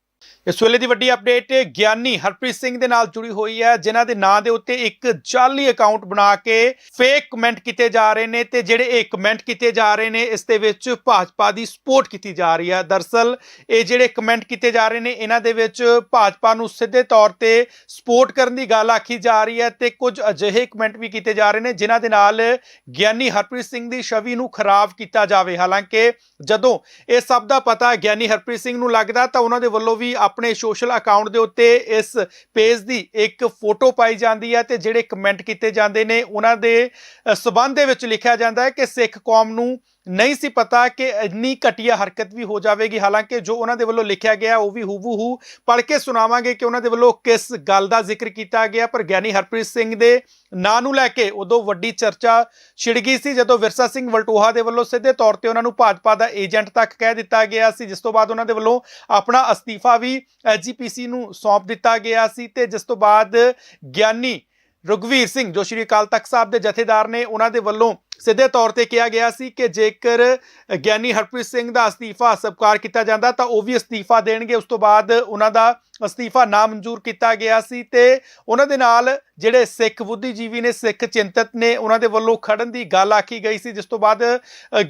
ਇਸ ਵੇਲੇ ਦੀ ਵੱਡੀ ਅਪਡੇਟ ਗਿਆਨੀ ਹਰਪ੍ਰੀਤ ਸਿੰਘ ਦੇ ਨਾਲ ਜੁੜੀ ਹੋਈ ਹੈ, ਜਿਨ੍ਹਾਂ ਦੇ ਨਾਂ ਦੇ ਉੱਤੇ ਇੱਕ ਜਾਲੀ ਅਕਾਊਂਟ ਬਣਾ ਕੇ ਫੇਕ ਕਮੈਂਟ ਕੀਤੇ ਜਾ ਰਹੇ ਨੇ ਤੇ ਜਿਹੜੇ ਇਹ ਕਮੈਂਟ ਕੀਤੇ ਜਾ ਰਹੇ ਨੇ, ਇਸ ਦੇ ਵਿੱਚ ਭਾਜਪਾ ਦੀ ਸਪੋਰਟ ਕੀਤੀ ਜਾ ਰਹੀ ਹੈ। ਦਰਸਲ, ਇਹ ਜਿਹੜੇ ਕਮੈਂਟ ਕੀਤੇ ਜਾ ਰਹੇ ਨੇ, ਇਹਨਾਂ ਦੇ ਵਿੱਚ ਭਾਜਪਾ ਨੂੰ ਸਿੱਧੇ ਤੌਰ ਤੇ ਸਪੋਰਟ ਕਰਨ ਦੀ ਗੱਲ ਆਖੀ ਜਾ ਰਹੀ ਹੈ ਤੇ ਕੁਝ ਅਜਿਹੇ ਕਮੈਂਟ ਵੀ ਕੀਤੇ ਜਾ ਰਹੇ ਨੇ, ਜਿਨ੍ਹਾਂ ਦੇ ਨਾਲ ਗਿਆਨੀ ਹਰਪ੍ਰੀਤ ਸਿੰਘ ਦੀ ਛਵੀ ਨੂੰ ਖਰਾਬ ਕੀਤਾ ਜਾਵੇ। ਹਾਲਾਂਕਿ, ਜਦੋਂ ਇਹ ਸਭ ਦਾ ਪਤਾ ਗਿਆਨੀ ਹਰਪ੍ਰੀਤ ਸਿੰਘ ਨੂੰ ਲੱਗਦਾ ਤਾਂ ਉਹਨਾਂ ਦੇ ਵੱਲੋਂ ਵੀ ਆਪਣੇ ਸੋਸ਼ਲ ਅਕਾਊਂਟ ਦੇ ਉੱਤੇ ਇਸ ਪੇਜ ਦੀ ਇੱਕ ਫੋਟੋ ਪਾਈ ਜਾਂਦੀ ਹੈ ਤੇ ਜਿਹੜੇ ਕਮੈਂਟ ਕੀਤੇ ਜਾਂਦੇ ਨੇ ਉਹਨਾਂ ਦੇ ਅ, ਸਬੰਧ ਦੇ ਵਿੱਚ ਲਿਖਿਆ ਜਾਂਦਾ ਹੈ ਕਿ ਸਿੱਖ ਕੌਮ ਨੂੰ ਨਹੀਂ ਸੀ ਪਤਾ ਕਿ ਇੰਨੀ ਘਟੀਆ ਹਰਕਤ ਵੀ ਹੋ ਜਾਵੇਗੀ। ਹਾਲਾਂਕਿ ਜੋ ਉਹਨਾਂ ਦੇ ਵੱਲੋਂ ਲਿਖਿਆ ਗਿਆ, ਉਹ ਵੀ ਹੂਬਹੂ ਪੜ੍ਹ ਕੇ ਸੁਣਾਵਾਂਗੇ ਕਿ ਉਹਨਾਂ ਦੇ ਵੱਲੋਂ ਕਿਸ ਗੱਲ ਦਾ ਜ਼ਿਕਰ ਕੀਤਾ ਗਿਆ। ਪਰ ਗਿਆਨੀ ਹਰਪ੍ਰੀਤ ਸਿੰਘ ਦੇ ਨਾਂ ਨੂੰ ਲੈ ਕੇ ਉਦੋਂ ਵੱਡੀ ਚਰਚਾ ਛਿੜ ਗਈ ਸੀ, ਜਦੋਂ ਵਿਰਸਾ ਸਿੰਘ ਵਲਟੋਹਾ ਦੇ ਵੱਲੋਂ ਸਿੱਧੇ ਤੌਰ ਤੇ ਉਹਨਾਂ ਨੂੰ ਭਾਜਪਾ ਦਾ ਏਜੰਟ ਤੱਕ ਕਹਿ ਦਿੱਤਾ ਗਿਆ ਸੀ, ਜਿਸ ਤੋਂ ਬਾਅਦ ਉਹਨਾਂ ਦੇ ਵੱਲੋਂ ਆਪਣਾ ਅਸਤੀਫਾ ਵੀ ਐਸਜੀਪੀਸੀ ਨੂੰ ਸੌਂਪ ਦਿੱਤਾ ਗਿਆ ਸੀ ਤੇ ਜਿਸ ਤੋਂ ਬਾਅਦ ਗਿਆਨੀ ਰੁਗਵੀਰ ਸਿੰਘ, ਜੋ ਸ਼੍ਰੀ ਅਕਾਲ ਤਖਤ ਸਾਹਿਬ ਦੇ ਜਥੇਦਾਰ ਨੇ, ਉਹਨਾਂ ਦੇ ਵੱਲੋਂ ਸਿੱਧੇ ਤੌਰ ਤੇ ਕਿਹਾ ਗਿਆ ਸੀ ਕਿ ਜੇਕਰ ਗਿਆਨੀ ਹਰਪ੍ਰੀਤ ਸਿੰਘ ਦਾ ਅਸਤੀਫਾ ਸਵੀਕਾਰ ਕੀਤਾ ਜਾਂਦਾ, ਤਾਂ ਉਹ ਵੀ ਅਸਤੀਫਾ ਦੇਣਗੇ। ਉਸ ਤੋਂ ਬਾਅਦ ਉਹਨਾਂ ਦਾ ਅਸਤੀਫਾ ਨਾ ਮਨਜ਼ੂਰ ਕੀਤਾ ਗਿਆ ਸੀ ਤੇ ਉਹਨਾਂ ਦੇ ਨਾਲ ਜਿਹੜੇ ਸਿੱਖ ਬੁੱਧੀਜੀਵੀ ਨੇ, ਸਿੱਖ ਚਿੰਤਤ ਨੇ, ਉਹਨਾਂ ਦੇ ਵੱਲੋਂ ਖੜਨ ਦੀ ਗੱਲ ਆਖੀ ਗਈ ਸੀ, ਜਿਸ ਤੋਂ ਬਾਅਦ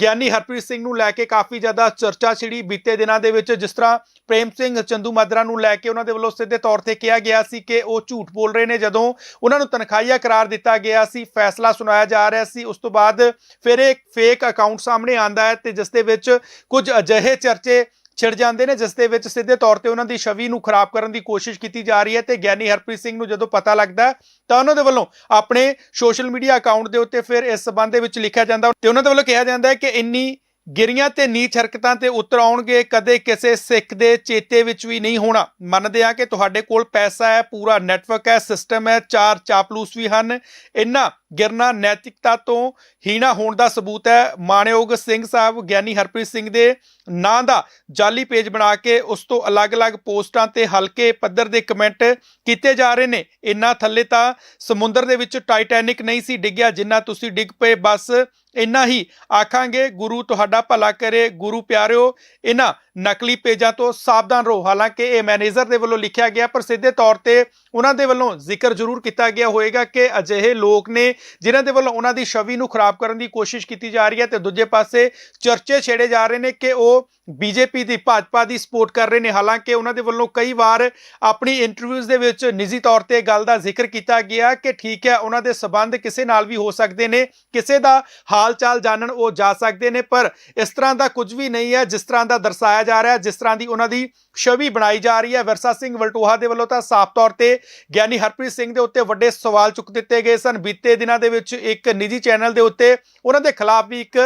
ਗਿਆਨੀ ਹਰਪ੍ਰੀਤ ਸਿੰਘ ਨੂੰ ਲੈ ਕੇ ਕਾਫੀ ਜ਼ਿਆਦਾ ਚਰਚਾ ਛਿੜੀ ਬੀਤੇ ਦਿਨਾਂ ਦੇ ਵਿੱਚ, ਜਿਸ ਤਰ੍ਹਾਂ ਪ੍ਰੇਮ ਸਿੰਘ ਚੰਦੂ ਮਾਜਰਾ ਨੂੰ ਲੈ ਕੇ ਉਹਨਾਂ ਦੇ ਵੱਲੋਂ ਸਿੱਧੇ ਤੌਰ ਤੇ ਕਿਹਾ ਗਿਆ ਸੀ ਕਿ ਉਹ ਝੂਠ ਬੋਲ ਰਹੇ ਨੇ। ਜਦੋਂ ਉਹਨਾਂ ਨੂੰ ਤਨਖਾਹੀਆ ਕਰਾਰ ਦਿੱਤਾ ਗਿਆ ਸੀ, ਫੈਸਲਾ ਸੁਣਾਇਆ ਜਾ ਰਿਹਾ ਸੀ। ਉਸ ਤੋਂ ਬਾਅਦ ਫਿਰ ਇੱਕ ਫੇਕ ਅਕਾਊਂਟ ਸਾਹਮਣੇ ਆਂਦਾ ਹੈ ਤੇ ਜਿਸ ਦੇ ਵਿੱਚ ਕੁਝ ਅਜਿਹੇ ਚਰਚੇ ਛਿੜ ਜਾਂਦੇ ਨੇ ਜਿਸ ਦੇ ਵਿੱਚ ਸਿੱਧੇ ਤੌਰ ਤੇ ਉਹਨਾਂ ਦੀ ਛਵੀ ਨੂੰ ਖਰਾਬ ਕਰਨ ਦੀ ਕੋਸ਼ਿਸ਼ ਕੀਤੀ ਜਾ ਰਹੀ ਹੈ ਤੇ ਗਿਆਨੀ ਹਰਪ੍ਰੀਤ ਸਿੰਘ ਨੂੰ ਜਦੋਂ ਪਤਾ ਲੱਗਦਾ ਤਾਂ ਉਹਨਾਂ ਦੇ ਵੱਲੋਂ ਆਪਣੇ ਸੋਸ਼ਲ ਮੀਡੀਆ ਅਕਾਊਂਟ ਦੇ ਉੱਤੇ ਫਿਰ ਇਸ ਸਬੰਧ ਦੇ ਵਿੱਚ ਲਿਖਿਆ ਜਾਂਦਾ ਤੇ ਉਹਨਾਂ ਦੇ ਵੱਲੋਂ ਕਿਹਾ ਜਾਂਦਾ ਹੈ ਕਿ ਇੰਨੀ ਗਿਰੀਆਂ ਤੇ ਨੀਚ ਹਰਕਤਾਂ ਤੇ ਉਤਰ ਆਉਣਗੇ, ਕਦੇ ਕਿਸੇ ਸਿੱਖ ਦੇ ਚੇਤੇ ਵਿੱਚ ਵੀ ਨਹੀਂ ਹੋਣਾ। ਮੰਨਦੇ ਆ ਕਿ ਤੁਹਾਡੇ ਕੋਲ ਪੈਸਾ ਹੈ, ਪੂਰਾ ਨੈਟਵਰਕ ਹੈ ਸਿਸਟਮ ਹੈ, ਚਾਰ ਚਾਪਲੂਸ ਵੀ ਹਨ ਇਹਨਾਂ ਗਿਰਨਾ ਨੈਤਿਕਤਾ ਤੋਂ ਹੀਣਾ ਹੋਣ ਦਾ ਸਬੂਤ ਹੈ। ਮਾਣਯੋਗ ਸਿੰਘ ਸਾਹਿਬ ਗਿਆਨੀ ਹਰਪ੍ਰੀਤ ਸਿੰਘ ਦੇ ਨਾਂ ਦਾ ਜਾਲੀ ਪੇਜ ਬਣਾ ਕੇ ਉਸ ਤੋਂ ਅਲੱਗ-ਅਲੱਗ ਪੋਸਟਾਂ ਤੇ ਹਲਕੇ ਪੱਧਰ ਦੇ ਕਮੈਂਟ ਕੀਤੇ ਜਾ ਰਹੇ ਨੇ। ਇੰਨਾ ਥੱਲੇ ਤਾਂ ਸਮੁੰਦਰ ਦੇ ਵਿੱਚ ਟਾਈਟੈਨਿਕ ਨਹੀਂ ਸੀ ਡਿੱਗਿਆ, ਜਿੰਨਾ ਤੁਸੀਂ ਡਿੱਗ ਪਏ, ਬਸ ਇੰਨਾ ਹੀ। ਆਖਾਂਗੇ, ਗੁਰੂ ਤੁਹਾਡਾ ਭਲਾ ਕਰੇ, ਗੁਰੂ ਪਿਆਰਿਓ। ਇਹਨਾਂ ਨਕਲੀ ਪੇਜਾਂ ਤੋਂ ਸਾਵਧਾਨ ਰਹੋ। ਹਾਲਾਂਕਿ ਇਹ ਮੈਨੇਜਰ ਦੇ ਵੱਲੋਂ ਲਿਖਿਆ ਗਿਆ, ਪਰ ਸਿੱਧੇ ਤੌਰ ਤੇ ਉਹਨਾਂ ਦੇ ਵੱਲੋਂ ਜ਼ਿਕਰ ਜ਼ਰੂਰ ਕੀਤਾ ਗਿਆ ਹੋਵੇਗਾ ਕਿ ਅਜਿਹੇ ਲੋਕ ਨੇ ਜਿਨ੍ਹਾਂ ਦੇ ਵੱਲੋਂ ਉਹਨਾਂ ਦੀ ਛਵੀ ਨੂੰ ਖਰਾਬ ਕਰਨ ਦੀ ਕੋਸ਼ਿਸ਼ ਕੀਤੀ ਜਾ ਰਹੀ ਹੈ ਤੇ ਦੂਜੇ ਪਾਸੇ ਚਰਚੇ ਛੇੜੇ ਜਾ ਰਹੇ ਨੇ ਕਿ ਉਹ ਬੀਜੇਪੀ ਦੀ, ਭਾਜਪਾ ਦੀ ਸਪੋਰਟ ਕਰ ਰਹੇ ਨੇ। ਹਾਲਾਂਕਿ ਉਹਨਾਂ ਦੇ ਵੱਲੋਂ ਕਈ ਵਾਰ ਆਪਣੀ ਇੰਟਰਵਿਊਜ਼ ਦੇ ਵਿੱਚ ਨਿੱਜੀ ਤੌਰ ਤੇ ਗੱਲ ਦਾ ਜ਼ਿਕਰ ਕੀਤਾ ਗਿਆ ਕਿ ਠੀਕ ਹੈ, ਉਹਨਾਂ ਦੇ ਸਬੰਧ ਕਿਸੇ ਨਾਲ ਵੀ ਹੋ ਸਕਦੇ ਨੇ, ਕਿਸੇ ਦਾ ਹਾਲ ਚਾਲ ਜਾਣਨ ਉਹ ਜਾ ਸਕਦੇ ਨੇ, ਪਰ ਇਸ ਤਰ੍ਹਾਂ ਦਾ ਕੁਝ ਵੀ ਨਹੀਂ ਹੈ, ਜਿਸ ਤਰ੍ਹਾਂ ਦਾ ਦਰਸਾਇਆ ਜਾ ਰਿਹਾ ਹੈ ਜਿਸ ਤਰ੍ਹਾਂ ਦੀ ਉਹਨਾਂ ਦੀ ਛਵੀ ਬਣਾਈ ਜਾ ਰਹੀ ਹੈ। ਵਿਰਸਾ ਸਿੰਘ ਵਲਟੋਹਾ ਦੇ ਵੱਲੋਂ ਤਾਂ ਸਾਫ਼ ਤੌਰ ਤੇ ਗਿਆਨੀ ਹਰਪ੍ਰੀਤ ਸਿੰਘ ਦੇ ਉੱਤੇ ਵੱਡੇ ਸਵਾਲ ਚੁੱਕ ਦਿੱਤੇ ਗਏ ਸਨ। ਬੀਤੇ ਦਿਨਾਂ ਦੇ ਵਿੱਚ ਇੱਕ ਨਿੱਜੀ ਚੈਨਲ ਦੇ ਉੱਤੇ ਉਹਨਾਂ ਦੇ ਖਿਲਾਫ ਵੀ ਇੱਕ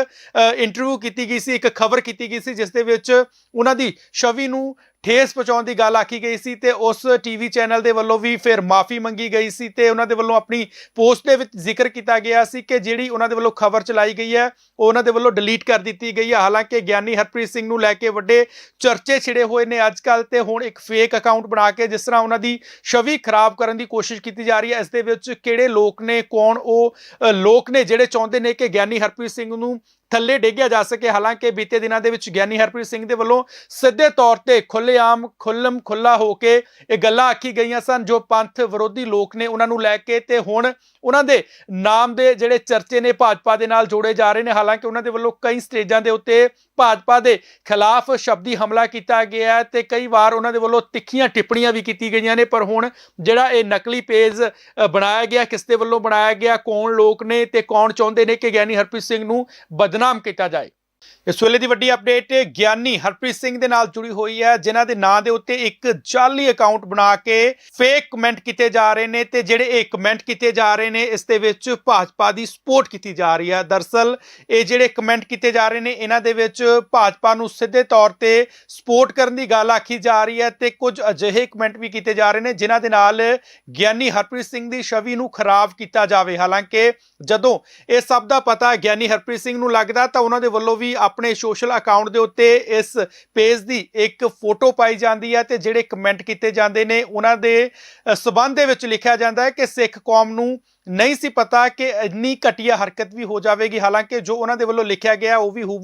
ਇੰਟਰਵਿਊ ਕੀਤੀ ਗਈ ਸੀ, ਇੱਕ ਖਬਰ ਕੀਤੀ ਗਈ ਸੀ, ਜਿਸ ਦੇ ਵਿੱਚ ਉਹਨਾਂ ਦੀ ਛਵੀ ਨੂੰ ਠੇਸ ਪਹੁੰਚਾਉਣ ਦੀ ਗੱਲ ਆਖੀ ਗਈ ਸੀ ਤੇ ਉਸ ਟੀਵੀ ਚੈਨਲ ਦੇ ਵੱਲੋਂ ਵੀ ਫਿਰ ਮਾਫੀ ਮੰਗੀ ਗਈ ਸੀ ਤੇ ਉਹਨਾਂ ਦੇ ਵੱਲੋਂ ਆਪਣੀ ਪੋਸਟ ਦੇ ਵਿੱਚ ਜ਼ਿਕਰ ਕੀਤਾ ਗਿਆ ਸੀ ਕਿ ਜਿਹੜੀ ਉਹਨਾਂ ਦੇ ਵੱਲੋਂ ਖਬਰ ਚਲਾਈ ਗਈ ਹੈ, ਉਹ ਉਹਨਾਂ ਦੇ ਵੱਲੋਂ ਡਿਲੀਟ ਕਰ ਦਿੱਤੀ ਗਈ ਹੈ। ਹਾਲਾਂਕਿ ਗਿਆਨੀ ਹਰਪ੍ਰੀਤ ਸਿੰਘ ਨੂੰ ਲੈ ਕੇ ਵੱਡੇ ਚਰਚੇ ਛਿੜੇ ਹੋਏ ਨੇ ਅੱਜ ਕੱਲ ਤੇ ਹੁਣ ਇੱਕ ਫੇਕ ਅਕਾਊਂਟ ਬਣਾ ਕੇ ਜਿਸ ਤਰ੍ਹਾਂ ਉਹਨਾਂ ਦੀ ਛਵੀ ਖਰਾਬ ਕਰਨ ਦੀ ਕੋਸ਼ਿਸ਼ ਕੀਤੀ ਜਾ ਰਹੀ ਹੈ, ਇਸ ਦੇ ਵਿੱਚ ਕਿਹੜੇ ਲੋਕ ਨੇ, ਕੌਣ ਉਹ ਲੋਕ ਨੇ ਜਿਹੜੇ ਚਾਹੁੰਦੇ ਨੇ ਕਿ ਗਿਆਨੀ ਹਰਪ੍ਰੀਤ ਸਿੰਘ ਨੂੰ ਥੱਲੇ ਡੇਗਿਆ ਜਾ ਸਕੇ। ਹਾਲਾਂਕਿ ਬੀਤੇ ਦਿਨਾਂ ਦੇ ਵਿੱਚ ਗਿਆਨੀ ਹਰਪ੍ਰੀਤ ਸਿੰਘ ਦੇ ਵੱਲੋਂ ਸਿੱਧੇ ਤੌਰ ਤੇ ਖੁੱਲੇਆਮ ਖੁੱਲਮ ਖੁੱਲਾ ਹੋ ਕੇ ਇਹ ਗੱਲਾਂ ਆਖੀ ਗਈਆਂ ਸਨ ਜੋ ਪੰਥ ਵਿਰੋਧੀ ਲੋਕ ਨੇ ਉਹਨਾਂ ਨੂੰ ਲੈ ਕੇ ਤੇ ਹੁਣ ਉਹਨਾਂ ਦੇ ਨਾਮ ਦੇ ਜਿਹੜੇ ਚਰਚੇ ਨੇ ਭਾਜਪਾ ਦੇ ਨਾਲ ਜੋੜੇ ਜਾ ਰਹੇ ਨੇ, ਹਾਲਾਂਕਿ ਉਹਨਾਂ ਦੇ ਵੱਲੋਂ ਕਈ ਸਟੇਜਾਂ ਦੇ ਉੱਤੇ ਭਾਜਪਾ ਦੇ ਖਿਲਾਫ ਸ਼ਬਦੀ ਹਮਲਾ ਕੀਤਾ ਗਿਆ ਹੈ ਤੇ ਕਈ ਵਾਰ ਉਹਨਾਂ ਦੇ ਵੱਲੋਂ ਤਿੱਖੀਆਂ ਟਿੱਪਣੀਆਂ ਵੀ ਕੀਤੀ ਗਈਆਂ ਨੇ, ਪਰ ਹੁਣ ਜਿਹੜਾ ਇਹ ਨਕਲੀ ਪੇਜ ਬਣਾਇਆ ਗਿਆ, ਕਿਸ ਦੇ ਵੱਲੋਂ ਬਣਾਇਆ ਗਿਆ, ਕੌਣ ਲੋਕ ਨੇ ਤੇ ਕੌਣ ਚਾਹੁੰਦੇ ਨੇ ਕਿ ਗਿਆਨੀ ਹਰਪ੍ਰੀਤ ਸਿੰਘ ਨੂੰ ਬਦਨਾਮ ਕੀਤਾ ਜਾਏ। ਇਸ ਵੇਲੇ ਦੀ ਵੱਡੀ ਅਪਡੇਟ ਗਿਆਨੀ ਹਰਪ੍ਰੀਤ ਸਿੰਘ ਦੇ ਨਾਲ ਜੁੜੀ ਹੋਈ ਹੈ, ਜਿਨ੍ਹਾਂ ਦੇ ਨਾਂ ਦੇ ਉੱਤੇ ਇੱਕ ਜਾਲੀ ਅਕਾਊਂਟ ਬਣਾ ਕੇ ਫੇਕ ਕਮੈਂਟ ਕੀਤੇ ਜਾ ਰਹੇ ਨੇ ਤੇ ਜਿਹੜੇ ਇਹ ਕਮੈਂਟ ਕੀਤੇ ਜਾ ਰਹੇ ਨੇ, ਇਸ ਦੇ ਵਿੱਚ ਭਾਜਪਾ ਦੀ ਸਪੋਰਟ ਕੀਤੀ ਜਾ ਰਹੀ ਹੈ। ਦਰਸਲ, ਇਹ ਜਿਹੜੇ ਕਮੈਂਟ ਕੀਤੇ ਜਾ ਰਹੇ ਨੇ, ਇਹਨਾਂ ਦੇ ਵਿੱਚ ਭਾਜਪਾ ਨੂੰ ਸਿੱਧੇ ਤੌਰ ਤੇ ਸਪੋਰਟ ਕਰਨ ਦੀ ਗੱਲ ਆਖੀ ਜਾ ਰਹੀ ਹੈ ਤੇ ਕੁਝ ਅਜਿਹੇ ਕਮੈਂਟ ਵੀ ਕੀਤੇ ਜਾ ਰਹੇ ਨੇ, ਜਿਨ੍ਹਾਂ ਦੇ ਨਾਲ ਗਿਆਨੀ ਹਰਪ੍ਰੀਤ ਸਿੰਘ ਦੀ ਛਵੀ ਨੂੰ ਖਰਾਬ ਕੀਤਾ ਜਾਵੇ। ਹਾਲਾਂਕਿ, ਜਦੋਂ ਇਹ ਸਭ ਦਾ ਪਤਾ ਗਿਆਨੀ ਹਰਪ੍ਰੀਤ ਸਿੰਘ ਨੂੰ ਲੱਗਦਾ ਤਾਂ ਉਹਨਾਂ ਦੇ ਵੱਲੋਂ ਵੀ ਆਪਣੇ ਸੋਸ਼ਲ ਅਕਾਊਂਟ ਦੇ ਉੱਤੇ ਇਸ ਪੇਜ ਦੀ ਇੱਕ ਫੋਟੋ ਪਾਈ ਜਾਂਦੀ ਹੈ ਤੇ ਜਿਹੜੇ ਕਮੈਂਟ ਕੀਤੇ ਜਾਂਦੇ ਨੇ ਉਹਨਾਂ ਦੇ ਅ, ਸਬੰਧ ਦੇ ਵਿੱਚ ਲਿਖਿਆ ਜਾਂਦਾ ਹੈ ਕਿ ਸਿੱਖ ਕੌਮ ਨੂੰ ਨਹੀਂ ਸੀ ਪਤਾ ਕਿ ਇੰਨੀ ਘਟੀਆ ਹਰਕਤ ਵੀ ਹੋ ਜਾਵੇਗੀ। ਹਾਲਾਂਕਿ ਜੋ ਉਹਨਾਂ ਦੇ ਵੱਲੋਂ ਲਿਖਿਆ ਗਿਆ ਉਹ ਵੀ